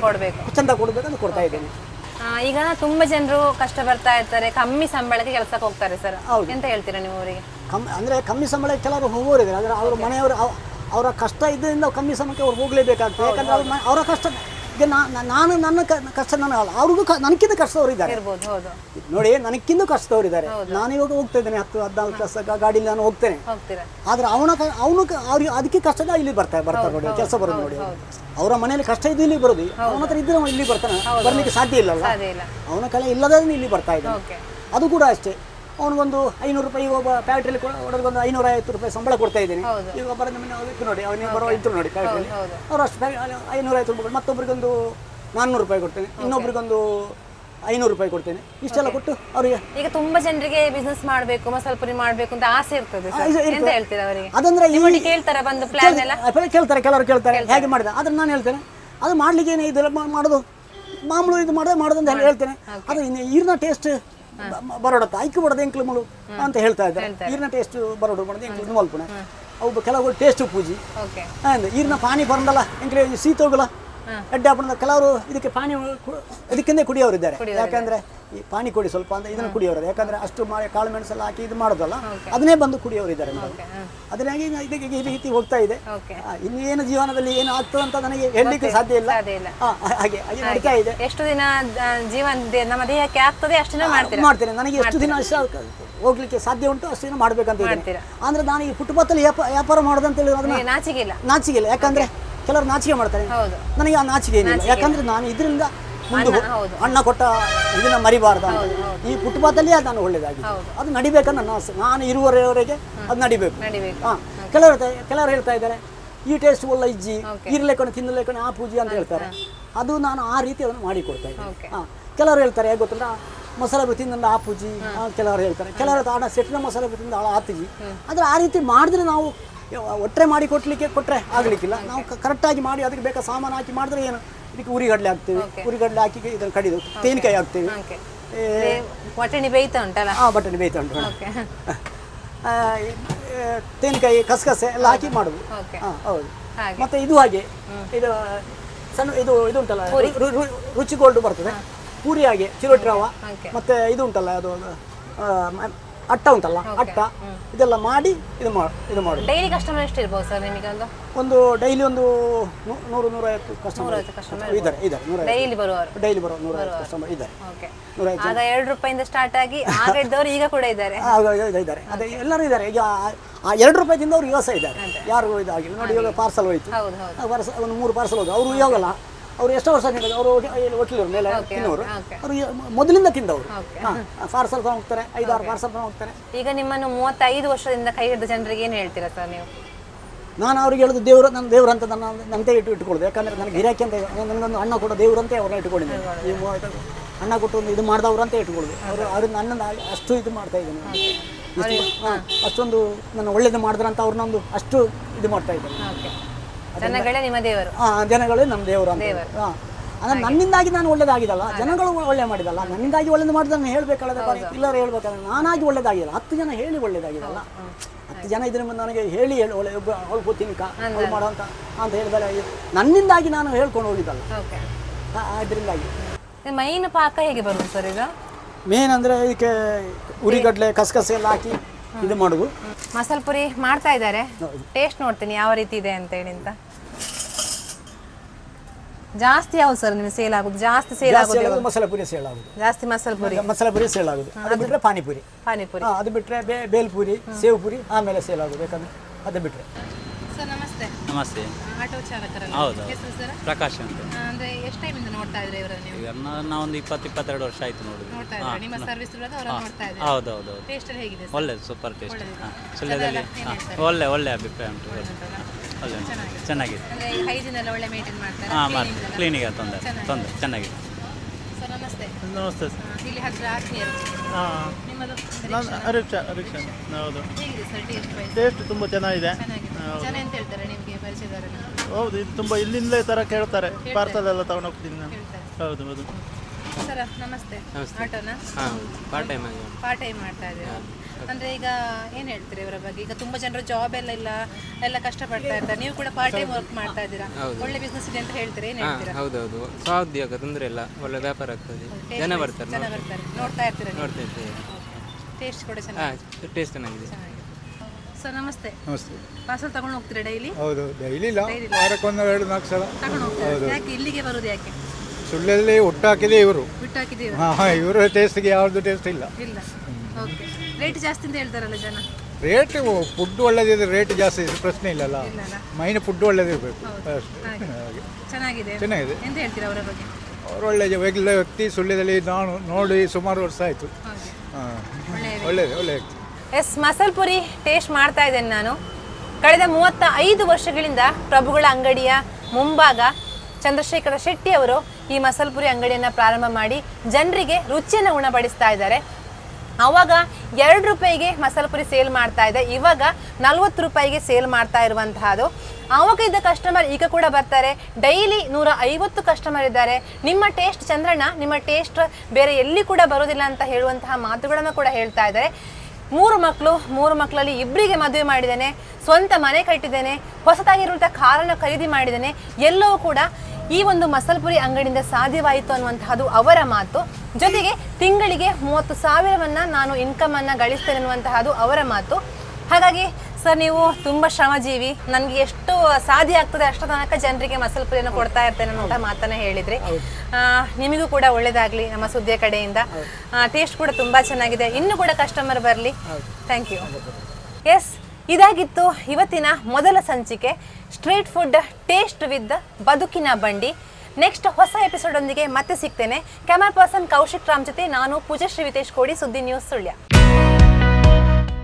ಕೊಡಬೇಕು. ಚಂದ ಕೊಡಬೇಕಂತ ಕೊಡ್ತಾ ಇದ್ದೇನೆ. ಈಗ ತುಂಬಾ ಜನರು ಕಷ್ಟ ಬರ್ತಾ ಇರ್ತಾರೆ. ಕಮ್ಮಿ ಸಂಬಳಕ್ಕೆ ಕೆಲಸಕ್ಕೆ ಹೋಗ್ತಾರೆ ಸರ್. ಎಂತ ಹೇಳ್ತೀರಾ ನೀವು ಅವರಿಗೆ? ಕಮ್ಮಿ ಅಂದ್ರೆ ಕಮ್ಮಿ ಸಂಬಳ ಕೆಲವರು ಹೋಗೋರಿದ್ದಾರೆ. ಅಂದ್ರೆ ಅವ್ರ ಮನೆಯವರು ಅವ್- ಅವರ ಕಷ್ಟ ಇದರಿಂದ ಕಮ್ಮಿ ಸಮಯಕ್ಕೆ ಅವ್ರು ಹೋಗ್ಲೇಬೇಕಾಗ್ತದೆ. ಯಾಕಂದ್ರೆ ಅವರ ಕಷ್ಟ ಈಗ ನಾನು ನನ್ನ ಕಷ್ಟ ನನ್ನ ಅವ್ರಿಗೂ ನನಗಿಂತ ಕಷ್ಟದವ್ರು ಇದ್ದಾರೆ. ನೋಡಿ ನನಕ್ಕಿಂತ ಕಷ್ಟದವ್ರು ಇದ್ದಾರೆ. ನಾನು ಇವಾಗ ಹೋಗ್ತಾ ಇದ್ದೇನೆ ಹತ್ತು ಹದಿನಾಲ್ಕು ಕೆಲಸ ಗಾಡಿಯಲ್ಲಿ ನಾನು ಹೋಗ್ತೇನೆ. ಆದ್ರೆ ಅವನ ಅವನು ಅವ್ರಿಗೆ ಅದಕ್ಕೆ ಕಷ್ಟದ ಇಲ್ಲಿ ಬರ್ತಾರೆ ಬರ್ತಾರೆ ನೋಡಿ ಕೆಲಸ ಬರೋದು ನೋಡಿ. ಅವ್ರು. ಮನೆಯಲ್ಲಿ ಕಷ್ಟ ಇದ್ದು ಇಲ್ಲಿ ಬರೋದು ಅವನ ಹತ್ರ ಇದ್ರೆ ಇಲ್ಲಿ ಬರ್ತಾನೆ ಬರ್ಲಿಕ್ಕೆ ಸಾಧ್ಯ ಇಲ್ಲ. ಅವನ ಕಲೆ ಇಲ್ಲದ ಇಲ್ಲಿ ಬರ್ತಾ ಇದ್ದಾನೆ. ಅದು ಕೂಡ ಅಷ್ಟೇ. ಅವನಿಗೊಂದು ಐನೂರು ರೂಪಾಯಿ ಒಬ್ಬ ಫ್ಯಾಕ್ಟ್ರಿಲಿ ಒಂದು ಐನೂರ ಐವತ್ತು ರೂಪಾಯಿ ಸಂಬಳ ಕೊಡ್ತಾ ಇದ್ದೀನಿ. ಈಗ ಮನೆ ಇತ್ತು ನೋಡಿ ಅವನಿಗೆ ಬರೋ ಇದ್ರು ನೋಡಿ ಫ್ಯಾಕ್ಟ್ರಿಯಲ್ಲಿ ಹೌದು ಅವ್ರು ಅಷ್ಟು ಐನೂರ ಐವತ್ತು ರೂಪಾಯಿ ಮತ್ತೊಬ್ಬರಿಗೊಂದು ನಾನ್ನೂರು ರೂಪಾಯಿ ಕೊಡ್ತೇನೆ. ಇನ್ನೊಬ್ರಿಗೊಂದು ಐನೂರು ರೂಪಾಯಿ ಕೊಡ್ತೇನೆ. ಇಷ್ಟೆಲ್ಲ ಕೊಟ್ಟು ಅವರಿಗೆ ಈಗ ತುಂಬಾ ಜನರಿಗೆ ಬಿಸ್ನೆಸ್ ಮಾಡಬೇಕು ಮಸಾಲ ಪುರಿ ಮಾಡಬೇಕು ಅಂತ ಆಸೆ ಇರ್ತದೆ ಎಂತ ಹೇಳ್ತೀರಾ ಅವರಿಗೆ? ಅದಂದ್ರೆ ಈ ಕೇಳ್ತಾರೆ ಬಂದು ಪ್ಲಾನ್ ಎಲ್ಲ? ಕೇಳ್ತಾರೆ ಕೆಲವರು ಕೇಳ್ತಾರೆ. ಹೇಗೆ ಮಾಡಿದೆ? ಅದನ್ನ ನಾನು ಹೇಳ್ತೇನೆ ಅದು ಮಾಡ್ಲಿಕ್ಕೆ ಏನೇ ಇದೆಲ್ಲ ಮಾಡೋದು. ಮಾಮೂಲು ಇದು ಮಾಡೋದು ಮಾಡೋದು ಅಂತ ಹೇಳಿ ಹೇಳ್ತೇನೆ. ಅದು ಇನ್ನು ಈರಿನ ಟೇಸ್ಟ್ ಬರೋಡತ್ತ ಐಕ್ಯ ಬಡದ ಎಂಕ್ಲು ಮಳು ಅಂತ ಹೇಳ್ತಾ ಇದ್ದಾರೆ ಈರಿನ ಟೇಸ್ಟ್ ಬರೋಡ ಮಾಡೋದು ಎಂಕ್ಲು ಮಲ್ಪುಣೆ ಅವು ಕೆಲವು ಟೇಸ್ಟ್ ಪೂಜಿ. ಈರಿನ ಪಾನಿ ಬರಂದಲ್ಲ ಎಂಕ್ಲೆ ಸೀತೋಗಲ? ಎಡ್ಡೆ ಹಾಕೊಂಡು ಕೆಲವರು ಇದಕ್ಕೆ ಪಾನಿ ಕುಡಿಯೋರು ಇದ್ದಾರೆ ಯಾಕಂದ್ರೆ ಈ ಪಾನಿ ಕೊಡಿ ಸ್ವಲ್ಪ ಅಂತ ಇದನ್ನು ಕುಡಿಯೋರು ಯಾಕಂದ್ರೆ ಅಷ್ಟು ಮಾಡಿ ಕಾಳು ಮೆಣಸೆಲ್ಲ ಹಾಕಿ ಇದು ಮಾಡೋದಲ್ಲ ಅದನ್ನೇ ಬಂದು ಕುಡಿಯೋರು ಇದ್ದಾರೆ ಮೇಡಮ್. ಅದನ್ನಾಗಿ ಇದಕ್ಕೆ ಈ ರೀತಿ ಹೋಗ್ತಾ ಇದೆ. ಇನ್ನೇನು ಆ, ಇನ್ನು ಏನು ಜೀವನದಲ್ಲಿ ಏನು ಆಗ್ತದೆ ಅಂತ ನನಗೆ ಹೇಳಲಿಕ್ಕೆ ಸಾಧ್ಯ ಇಲ್ಲ. ಇಲ್ಲ. ಹಾಗೆ ಹಾಗೆ ನಡೀತಾ ಇದೆ. ಎಷ್ಟು ದಿನ ಜೀವನ ನಮ್ಮ ದೇಹಕ್ಕೆ ಆಗ್ತದೆ ಅಷ್ಟು ದಿನ ಮಾಡ್ತೇನೆ. ನನಗೆ ಎಷ್ಟು ದಿನ ಅಷ್ಟು ಹೋಗ್ಲಿಕ್ಕೆ ಸಾಧ್ಯ ಉಂಟು ಅಷ್ಟು ದಿನ ಮಾಡ್ಬೇಕಂತ ಇದ್ದೀನಿ. ಅಂದ್ರೆ ನಾನು ಈ ಫುಟ್ಪಾತ್ ಅಲ್ಲಿ ವ್ಯಾಪಾರ ಮಾಡೋದಂತ ಹೇಳಿ ನಾಚಿಗಿಲ್ಲ ನಾಚಿಗಿಲ್ಲ ನಾಚಿಕೆ ಇಲ್ಲ. ಯಾಕಂದ್ರೆ ಕೆಲವರು ನಾಚಿಕೆ ಮಾಡ್ತಾರೆ. ಹೌದು. ನನಗೆ ಆ ನಾಚಿಕೆ ಏನಿಲ್ಲ. ಯಾಕಂದ್ರೆ ನಾನು ಇದರಿಂದ ಮುಂದೆ ಅಣ್ಣ ಕೊಟ್ಟ ಇದನ್ನ ಮರಿಬಾರ್ದು ಅಂತ. ಈ ಫುಟ್ಪಾತಲ್ಲಿ ಅದು ನಾನು ಒಳ್ಳೇದಾಗಿ ಅದು ನಡಿಬೇಕಂತ ನನ್ನ ಆಸೆ. ನಾನು ಇರುವವರೆಗೆ ಅದು ನಡಿಬೇಕು. ನಡಿಬೇಕು. ಹಾ. ಕೆಲವರು ಕೆಲವರು ಹೇಳ್ತಾ ಇದ್ದಾರೆ ಈ ಟೇಸ್ಟ್ ಒಳ್ಳೆ ಇಜ್ಜಿ ಇರ್ಲೇಕೊಂಡು ಕಣೆ ಆ ಪೂಜೆ ಅಂತ ಹೇಳ್ತಾರೆ. ಅದು ನಾನು ಆ ರೀತಿ ಅದನ್ನು ಮಾಡಿಕೊಡ್ತಾ ಇದ್ದೀನಿ. ಓಕೆ ಹಾ. ಕೆಲವರು ಹೇಳ್ತಾರೆ ಹೇಗೆ ಗೊತ್ತಂದ್ರೆ ಮಸಾಲೆ ಬಿ ತಿಂದ ಆ ಪೂಜಿ. ಕೆಲವರು ಹೇಳ್ತಾರೆ. ಕೆಲವರು ಆಡ ಅಣ್ಣ ಸೆಟ್ಟಿನ ಮಸಾಲೆ ಬಿತ್ತಿಂದ ಆಳ ಆ ಆತಿಜಿ ಆದರೆ ಆ ರೀತಿ ಮಾಡಿದ್ರೆ ನಾವು ಒಟ್ಟರೆ ಮಾಡಿ ಕೊಟ್ಟಲಿಕ್ಕೆ ಕೊಟ್ಟರೆ ಆಗಲಿಕ್ಕಿಲ್ಲ. ನಾವು ಕರೆಕ್ಟಾಗಿ ಮಾಡಿ ಅದಕ್ಕೆ ಬೇಕಾದ ಸಾಮಾನು ಹಾಕಿ ಮಾಡಿದ್ರೆ ಏನು? ಇದಕ್ಕೆ ಉರಿಗಡಲೆ ಹಾಕ್ತೇವೆ. ಉರಿಗಡಲೆ ಹಾಕಿ ಇದನ್ನು ಕಡಿದು ತೆಂಗಿನಕಾಯಿ ಹಾಕ್ತೇವೆ. ಒಟ್ಟಣಿ ಬೇಯ್ತಾ ಉಂಟಲ್ಲ? ಹಾಂ ಬಟಾಣಿ ಬೇಯ್ತಾ ಉಂಟು. ತೇನಿಕಾಯಿ ತೆಂಗಿನಕಾಯಿ ಕಸಕಸೆ ಎಲ್ಲ ಹಾಕಿ ಮಾಡುದು. ಹಾಂ ಹೌದು. ಮತ್ತೆ ಇದು ಹಾಗೆ. ಇದು ಸಣ್ಣ ಇದು ಇದು ಉಂಟಲ್ಲ ರುಚಿ ಗೋಲ್ಡ್ ಬರ್ತದೆ. ಪೂರಿ ಹಾಗೆ ಚಿರೋಟಿ ರವ. ಮತ್ತೆ ಇದು ಉಂಟಲ್ಲ ಅದು ಅಟ್ಟ ಉಂಟಲ್ಲ ಅಟ್ಟ. ಇದೆಲ್ಲ ಮಾಡಿ ಇದು ಮಾಡಿ ಇದು ಮಾಡು ಡೈಲಿ ಕಸ್ಟಮರ್ ಎಷ್ಟು ಇರ್ಬೋದು ಸರ್ ನಿಮಗೆ ಒಂದು ಒಂದು ಡೈಲಿ ಒಂದು ನೂರು ನೂರೈವತ್ತು ಕಸ್ಟಮರ್ ಇದ್ದಾರೆ. ಇದ್ದಾರೆ ನೂರ ಡೈಲಿ ಬರುವ ಡೈಲಿ ಬರೋ ನೂರೈವತ್ತು ಕಸ್ಟಮರ್ ಇದ್ದಾರೆ. ನೂರೈವತ್ತು ಆಗ ಎರಡು ರೂಪಾಯಿಂದ ಸ್ಟಾರ್ಟ್ ಆಗಿ ಆಗ ಇದ್ದವರು ಈಗ ಕೂಡ ಇದ್ದಾರೆ. ಇದ್ದಾರೆ. ಅದೇ ಎಲ್ಲರೂ ಇದ್ದಾರೆ. ಈಗ ಆ- ಎರಡು ರೂಪಾಯಿ ಅವ್ರು ಯೋಸ ಇದ್ದಾರೆ. ಯಾರು ಇದಾಗಿಲ್ಲ. ನೋಡಿ ಇವಾಗ ಪಾರ್ಸಲ್ ಹೋಯ್ತು. ಪಾರ್ಸಲ್ ಒಂದು ಮೂರು ಪಾರ್ಸಲ್ ಹೋದ್ರು. ಅವರು ಇವಾಗಲ್ಲ. ಅವರು ಎಷ್ಟೋ ವರ್ಷ ತಿಂದ ಅವರು ವಕೀಲರು ಮೇಲೆ ತಿನ್ನೋರು ಅವರು ಮೊದಲಿಂದ ತಿಂದವರು ಪಾರ್ಸಲ್ ತಗೊಂಡು ಹೋಗ್ತಾರೆ ಐದಾರು ಪಾರ್ಸಲ್ ತಗೊಂಡು ಹೋಗ್ತಾರೆ. ಈಗ ನಿಮ್ಮನ್ನು ಮೂವತ್ತೈದು ವರ್ಷದಿಂದ ಕೈ ಹಿಡಿದ ಜನರಿಗೆ ಏನು ಹೇಳ್ತೀರಾ ಸರ್ ನೀವು? ನಾನು ಅವ್ರಿಗೆ ಹೇಳೋದು ದೇವರು ನನ್ನ ದೇವ್ರ ಅಂತ ನನ್ನ ನಂತೆ ಇಟ್ಟು ಇಟ್ಕೊಳ್ಳೋದು ಯಾಕಂದ್ರೆ ನನಗೆ ಗಿರಾಕಿ ಅಂತ ನನಗೊಂದು ಅಣ್ಣ ಕೂಡ ದೇವ್ರು ಅಂತ ಅವ್ರನ್ನ ಇಟ್ಕೊಂಡಿದ್ದೀನಿ ಈ ಅಣ್ಣ ಕೊಟ್ಟು ಒಂದು ಇದು ಮಾಡಿದವ್ರು ಅಂತ ಇಟ್ಕೊಳ್ಳೋದು ಅವರು ಅವ್ರು ನನ್ನನ್ನು ಅಷ್ಟು ಇದು ಮಾಡ್ತಾ ಇದ್ದೀನಿ. ಅಷ್ಟೊಂದು ನನ್ನ ಒಳ್ಳೇದು ಮಾಡಿದ್ರಂತ ಅವ್ರನ್ನೊಂದು ಅಷ್ಟು ಇದು ಮಾಡ್ತಾ ಇದ್ದೀನಿ. ಜನಗಳೇ ನಿಮ್ಮ ದೇವರು. ಜನಗಳೇ ನಮ್ಮ ದೇವರು ಅಂತ ಹಾ. ಅಂದ್ರೆ ನನ್ನಿಂದಾಗಿ ನಾನು ಒಳ್ಳೇದಾಗಿದಲ್ಲ ಜನಗಳು ಒಳ್ಳೆ ಮಾಡಿದಲ್ಲ ನನ್ನಿಂದಾಗಿ ಒಳ್ಳೇದು ಮಾಡಿದ್ರೆ ಹೇಳ್ಬೇಕಾದ್ರೆ ಇಲ್ಲರೂ ಹೇಳ್ಬೇಕಲ್ಲ ನಾನಾಗಿ ಒಳ್ಳೇದಾಗಿಲ್ಲ ಹತ್ತು ಜನ ಹೇಳಿ ಒಳ್ಳೇದಾಗಿದಲ್ಲ ಹತ್ತು ಜನ ಇದ್ರ ಮುಂದೆ ನನಗೆ ಹೇಳಿ ಹೇಳಿ ಒಳ್ಳೆ ಅವಳು ಅವಳು ಮಾಡೋ ಅಂತ ಅಂತ ಹೇಳಿದಾಗ ನನ್ನಿಂದಾಗಿ ನಾನು ಹೇಳ್ಕೊಂಡು ಹೋಗಿದ್ದಲ್ಲ. ಅದರಿಂದಾಗಿ ಮೈನ್ ಪಾಕ ಹೇಗೆ ಬರುತ್ತೆ ಸರ್ ಈಗ ಮೇನ್ ಅಂದರೆ ಇದಕ್ಕೆ ಉರಿಗಡ್ಲೆ ಕಸಕಸೆ ಎಲ್ಲ ಹಾಕಿ ಇದು ಮಾಡೋದು. ಮಸಾಲ ಪುರಿ ಮಾಡ್ತಾ ಇದ್ದಾರೆ. ಟೇಸ್ಟ್ ನೋಡ್ತೀನಿ ಯಾವ ರೀತಿ ಇದೆ ಅಂತ ಹೇಳಿ ಅಂತ. ಜಾಸ್ತಿ ಯಾವ್ದು ಸರ್ ನಿಮ್ಗೆ ಸೇಲ್ ಆಗುದು? ಜಾಸ್ತಿ ಸೇಲ್ ಆಗುದು ಮಸಾಲ ಪುರಿ ಸೇಲ್ ಆಗುದು. ಜಾಸ್ತಿ ಮಸಾಲ ಪುರಿ. ಮಸಾಲ ಪುರಿ ಸೇಲ್ ಆಗುದು. ಅದು ಬಿಟ್ಟರೆ ಪಾನಿಪುರಿ. ಪಾನಿಪುರಿ. ಅದು ಬಿಟ್ರೆ ಬೇಲ್ ಪುರಿ ಸೇವ್ ಪುರಿ ಆಮೇಲೆ ಸೇಲ್ ಆಗುದು. ಯಾಕಂದ್ರೆ ಅದು ಬಿಟ್ಟರೆ ಸರ್ ನಮಸ್ತೆ. ನಮಸ್ತೆ ಆಟೋ ಚಾಲಕರಲ್ಲ? ಹೌದು ಹೆಸರು ಸರ್? ಪ್ರಕಾಶ್ ಅಂತ. ಅಂದ್ರೆ ಎಷ್ಟು ಟೈಮಿಂದ ನೋಡ್ತಾ ಇದ್ರೆ ಇವರ ನೀವು? ಈಗ ನಾ ಒಂದು ಇಪ್ಪತ್ತು ಇಪ್ಪತ್ತೆರಡು ವರ್ಷ ಆಯ್ತು ನೋಡಿ ನೋಡ್ತಾ ಇದ್ರೆ? ನಿಮ್ಮ ಸರ್ವಿಸ್ ಇರುವಾಗ ಅವರ ನೋಡ್ತಾ ಇದ್ರೆ ಹೌದು ಹೌದು ಹೌದು. ಟೇಸ್ಟ್ ಎಲ್ಲ ಹೇಗಿದೆ ಒಳ್ಳೆ ಸೂಪರ್ ಟೇಸ್ಟ್ ಹಾಂ ಸುಳ್ಯದಲ್ಲಿ ಹಾಂ ಒಳ್ಳೆ ಒಳ್ಳೆ ಅಭಿಪ್ರಾಯ ಉಂಟು ಒಳ್ಳೆ ಒಳ್ಳೆ. ಚೆನ್ನಾಗಿದೆ. ಅಂದ್ರೆ ಹೈಜಿನ್ ಎಲ್ಲ ಒಳ್ಳೆ ಮೇಂಟೈನ್ ಮಾಡ್ತಾರೆ ಹಾಂ ಮಾಡಿ ಕ್ಲೀನಿಗೆ ತೊಂದರೆ ತೊಂದರೆ ಚೆನ್ನಾಗಿದೆ. ಸರ್ ನಮಸ್ತೆ. ನಮಸ್ತೆ ಆ, ಇಲ್ಲಿ ಹತ್ರ ಆತ್ಮೀಯರು ಹಾಂ. ನಿಮ್ಮದು ನಾನು ಅರಿಕ್ಷಾ ಅರಿಕ್ಷಾ ಹೌದು. ಹೇಗಿದೆ ಸರ್ ಟೇಸ್ಟ್ ವೈಸ್ ಟೇಸ್ಟ್ ತುಂಬ ಚೆನ್ನಾಗಿದೆ. ಚೆನ್ನಾಗಿದೆ. ಜನ ಎಂತ ಹೇಳ್ತಾರೆ ನಿಮಗೆ? ಹೌದು ಇದು ತುಂಬಾ ಇಲ್ಲಿಂದಲೇ ತರ ಕೇಳ್ತಾರೆ. ಪಾರ್ಸಲ್ ಎಲ್ಲ ತಗೊಂಡು ಹೋಗ್ತೀನಿ ನಾನು. ಹೇಳ್ತಾರೆ ಹೌದು ಹೌದು. ಸರ್ ನಮಸ್ತೆ. ಆಟೋನ? ಹಾಂ ಪಾರ್ಟ್ ಟೈಮ್ ಆಗಿ. ಪಾರ್ಟ್ ಟೈಮ್ ಮಾಡ್ತಾ ಇದ್ದೀರಾ? ಅಂದ್ರೆ ಈಗ ಏನ್ ಹೇಳ್ತೀರಿ ಇವರ ಬಗ್ಗೆ? ಈಗ ತುಂಬಾ ಜನರು ಜಾಬ್ ಎಲ್ಲ ಇಲ್ಲ ಎಲ್ಲ ಕಷ್ಟಪಡ್ತಾ ಇರ್ತಾರೆ ನೀವು ಕೂಡ ಪಾರ್ಟ್ ಟೈಮ್ ವರ್ಕ್ ಮಾಡ್ತಾ ಇದ್ದೀರಾ? ಒಳ್ಳೆ ಬಿಸ್ನೆಸ್ ಇದೆ ಅಂತ ಹೇಳ್ತೀರಾ? ಏನ್ ಹೇಳ್ತೀರಾ? ಹೌದೌದು. ಸ್ವಉದ್ಯೋಗ ತೊಂದರೆ ಇಲ್ಲ. ಒಳ್ಳೆ ವ್ಯಾಪಾರ ಆಗ್ತದೆ. ಜನ ಬರ್ತಾರೆ ಜನ ಬರ್ತಾರೆ. ನೋಡ್ತಾ ಇರ್ತೀರಾ ನೋಡ್ತಾ ಇರ್ತೀವಿ. ಟೇಸ್ಟ್ ಕೂಡ ಚೆನ್ನಾಗಿ ಹಾಂ ಟೇಸ್ಟ್ ಚೆನ್ನಾಗಿದೆ. ಸರ್ ನಮಸ್ತೆ. ನಮಸ್ತೆ. ಪಾರ್ಸಲ್ ತಗೊಂಡು ಹೋಗ್ತೀರಾ ಡೈಲಿ ಹೌದು ಡೈಲಿ ಇಲ್ಲ. ವಾರಕ್ಕೊಂದು ಎರಡು ನಾಲ್ಕು ಸಲ. ತಗೊಂಡು ಹೋಗ್ತೀರಾ? ಯಾಕೆ ಇಲ್ಲಿಗೆ ಬರೋದು ಯಾಕೆ? ಸುಳ್ಳಲ್ಲಿ ಒಟ್ಟು ಹಾಕಿದೆ ಇವರು. ಬಿಟ್ಟು ಹಾಕಿದ್ದೀವಿ ಹಾಂ ಇವರ ಟೇಸ್ಟ್ಗೆ ಯಾವ್ದು ಟೇಸ್ಟ್ ಇಲ್ಲ. ಇಲ್ಲ. ಓಕೆ ರೇಟ್ ಜಾಸ್ತಿ ಅಂತ ಹೇಳ್ತಾರಲ್ಲ ಜನ? ರೇಟ್ ಫುಡ್ ಒಳ್ಳೆದಿದ್ರೆ ರೇಟ್ ಜಾಸ್ತಿ ಇದೆ ಪ್ರಶ್ನೆ ಇಲ್ಲಲ್ಲ. ಇಲ್ಲಲ್ಲ ಮೈನ್ ಫುಡ್ ಒಳ್ಳೆದಿರಬೇಕು. ಅಷ್ಟೇ. ಹಾಗೆ. ಹಾಗೆ. ಚೆನ್ನಾಗಿದೆ. ಚೆನ್ನಾಗಿದೆ. ಎಂತ ಹೇಳ್ತೀರಾ ಅವರ ಬಗ್ಗೆ? ಅವ್ರು ಒಳ್ಳೆ ಒಳ್ಳೆ ವ್ಯಕ್ತಿ ಸುಳ್ಳ್ಯದಲ್ಲಿ ನಾನು ನೋಡಿ ಸುಮಾರು ವರ್ಷ ಆಯಿತು. ಹಾಗೆ. ಹಾಂ. ಒಳ್ಳೆಯ ಒಳ್ಳೆಯದು ಒಳ್ಳೆ ವ್ಯಕ್ತಿ. ಎಸ್, ಮಸಾಲ್ ಪುರಿ ಟೇಸ್ಟ್ ಮಾಡ್ತಾ ಇದ್ದೇನೆ ನಾನು. ಕಳೆದ ಮೂವತ್ತ ಐದು ವರ್ಷಗಳಿಂದ ಪ್ರಭುಗಳ ಅಂಗಡಿಯ ಮುಂಭಾಗ ಚಂದ್ರಶೇಖರ ಶೆಟ್ಟಿ ಅವರು ಈ ಮಸಾಲ್ ಪುರಿ ಅಂಗಡಿಯನ್ನು ಪ್ರಾರಂಭ ಮಾಡಿ ಜನರಿಗೆ ರುಚಿಯನ್ನು ಉಣಪಡಿಸ್ತಾ ಇದ್ದಾರೆ. ಆವಾಗ ಎರಡು ರೂಪಾಯಿಗೆ ಮಸಾಲ ಪುರಿ ಸೇಲ್ ಮಾಡ್ತಾ ಇದೆ. ಇವಾಗ ನಲ್ವತ್ತು ರೂಪಾಯಿಗೆ ಸೇಲ್ ಮಾಡ್ತಾ ಇರುವಂತಹದ್ದು. ಆವಾಗ ಇದ್ದ ಕಸ್ಟಮರ್ ಈಗ ಕೂಡ ಬರ್ತಾರೆ. ಡೈಲಿ ನೂರ ಐವತ್ತು ಕಸ್ಟಮರ್ ಇದ್ದಾರೆ. ನಿಮ್ಮ ಟೇಸ್ಟ್ ಚಂದ್ರಣ್ಣ, ನಿಮ್ಮ ಟೇಸ್ಟ್ ಬೇರೆ ಎಲ್ಲಿ ಕೂಡ ಬರೋದಿಲ್ಲ ಅಂತ ಹೇಳುವಂತಹ ಮಾತುಗಳನ್ನು ಕೂಡ ಹೇಳ್ತಾ ಇದ್ದಾರೆ. ಮೂರು ಮಕ್ಕಳು ಮೂರು ಮಕ್ಕಳಲ್ಲಿ ಇಬ್ಬರಿಗೆ ಮದುವೆ ಮಾಡಿದ್ದೇನೆ, ಸ್ವಂತ ಮನೆ ಕಟ್ಟಿದ್ದೇನೆ ಹೊಸದಾಗಿರುವಂಥ ಕಾರನ್ನು ಖರೀದಿ ಮಾಡಿದ್ದೇನೆ, ಎಲ್ಲವೂ ಕೂಡ ಈ ಒಂದು ಮಸಲ್ಪುರಿ ಅಂಗಡಿಯಿಂದ ಸಾಧ್ಯವಾಯಿತು ಅನ್ನುವಂತಹದ್ದು ಅವರ ಮಾತು. ಜೊತೆಗೆ ತಿಂಗಳಿಗೆ ಮೂವತ್ತು ಸಾವಿರವನ್ನು ನಾನು ಇನ್ಕಮ್ ಅನ್ನ ಗಳಿಸ್ತೇನೆ ಅನ್ನುವಂತಹದ್ದು ಅವರ ಮಾತು. ಹಾಗಾಗಿ ಸರ್ ನೀವು ತುಂಬಾ ಶ್ರಮಜೀವಿ. ನನಗೆ ಎಷ್ಟು ಸಾಧ್ಯ ಆಗ್ತದೆ ಅಷ್ಟು ತನಕ ಜನರಿಗೆ ಮಸಲ್ ಪುರಿಯನ್ನು ಕೊಡ್ತಾ ಇರ್ತೇನೆ ಅಂತ ಮಾತನ್ನ ಹೇಳಿದ್ರಿ. ನಿಮಗೂ ಕೂಡ ಒಳ್ಳೇದಾಗ್ಲಿ ನಮ್ಮ ಸುದ್ದಿಯ ಕಡೆಯಿಂದ. ಟೇಸ್ಟ್ ಕೂಡ ತುಂಬಾ ಚೆನ್ನಾಗಿದೆ. ಇನ್ನು ಕೂಡ ಕಸ್ಟಮರ್ ಬರಲಿ. ಥ್ಯಾಂಕ್ ಯು ಎಸ್ ಇದಾಗಿತ್ತು ಇವತ್ತಿನ ಮೊದಲ ಸಂಚಿಕೆ ಸ್ಟ್ರೀಟ್ ಫುಡ್ ಟೇಸ್ಟ್ ವಿತ್ ಬದುಕಿನ ಬಂಡಿ. ನೆಕ್ಸ್ಟ್ ಹೊಸ ಎಪಿಸೋಡ್ ಒಂದಿಗೆ ಮತ್ತೆ ಸಿಗ್ತೇನೆ. ಕ್ಯಾಮರಾ ಪರ್ಸನ್ ಕೌಶಿಕ್ ರಾಮ್ ಜೊತೆ ನಾನು Poojashree Vithesh Kodi Suddi news Sullia.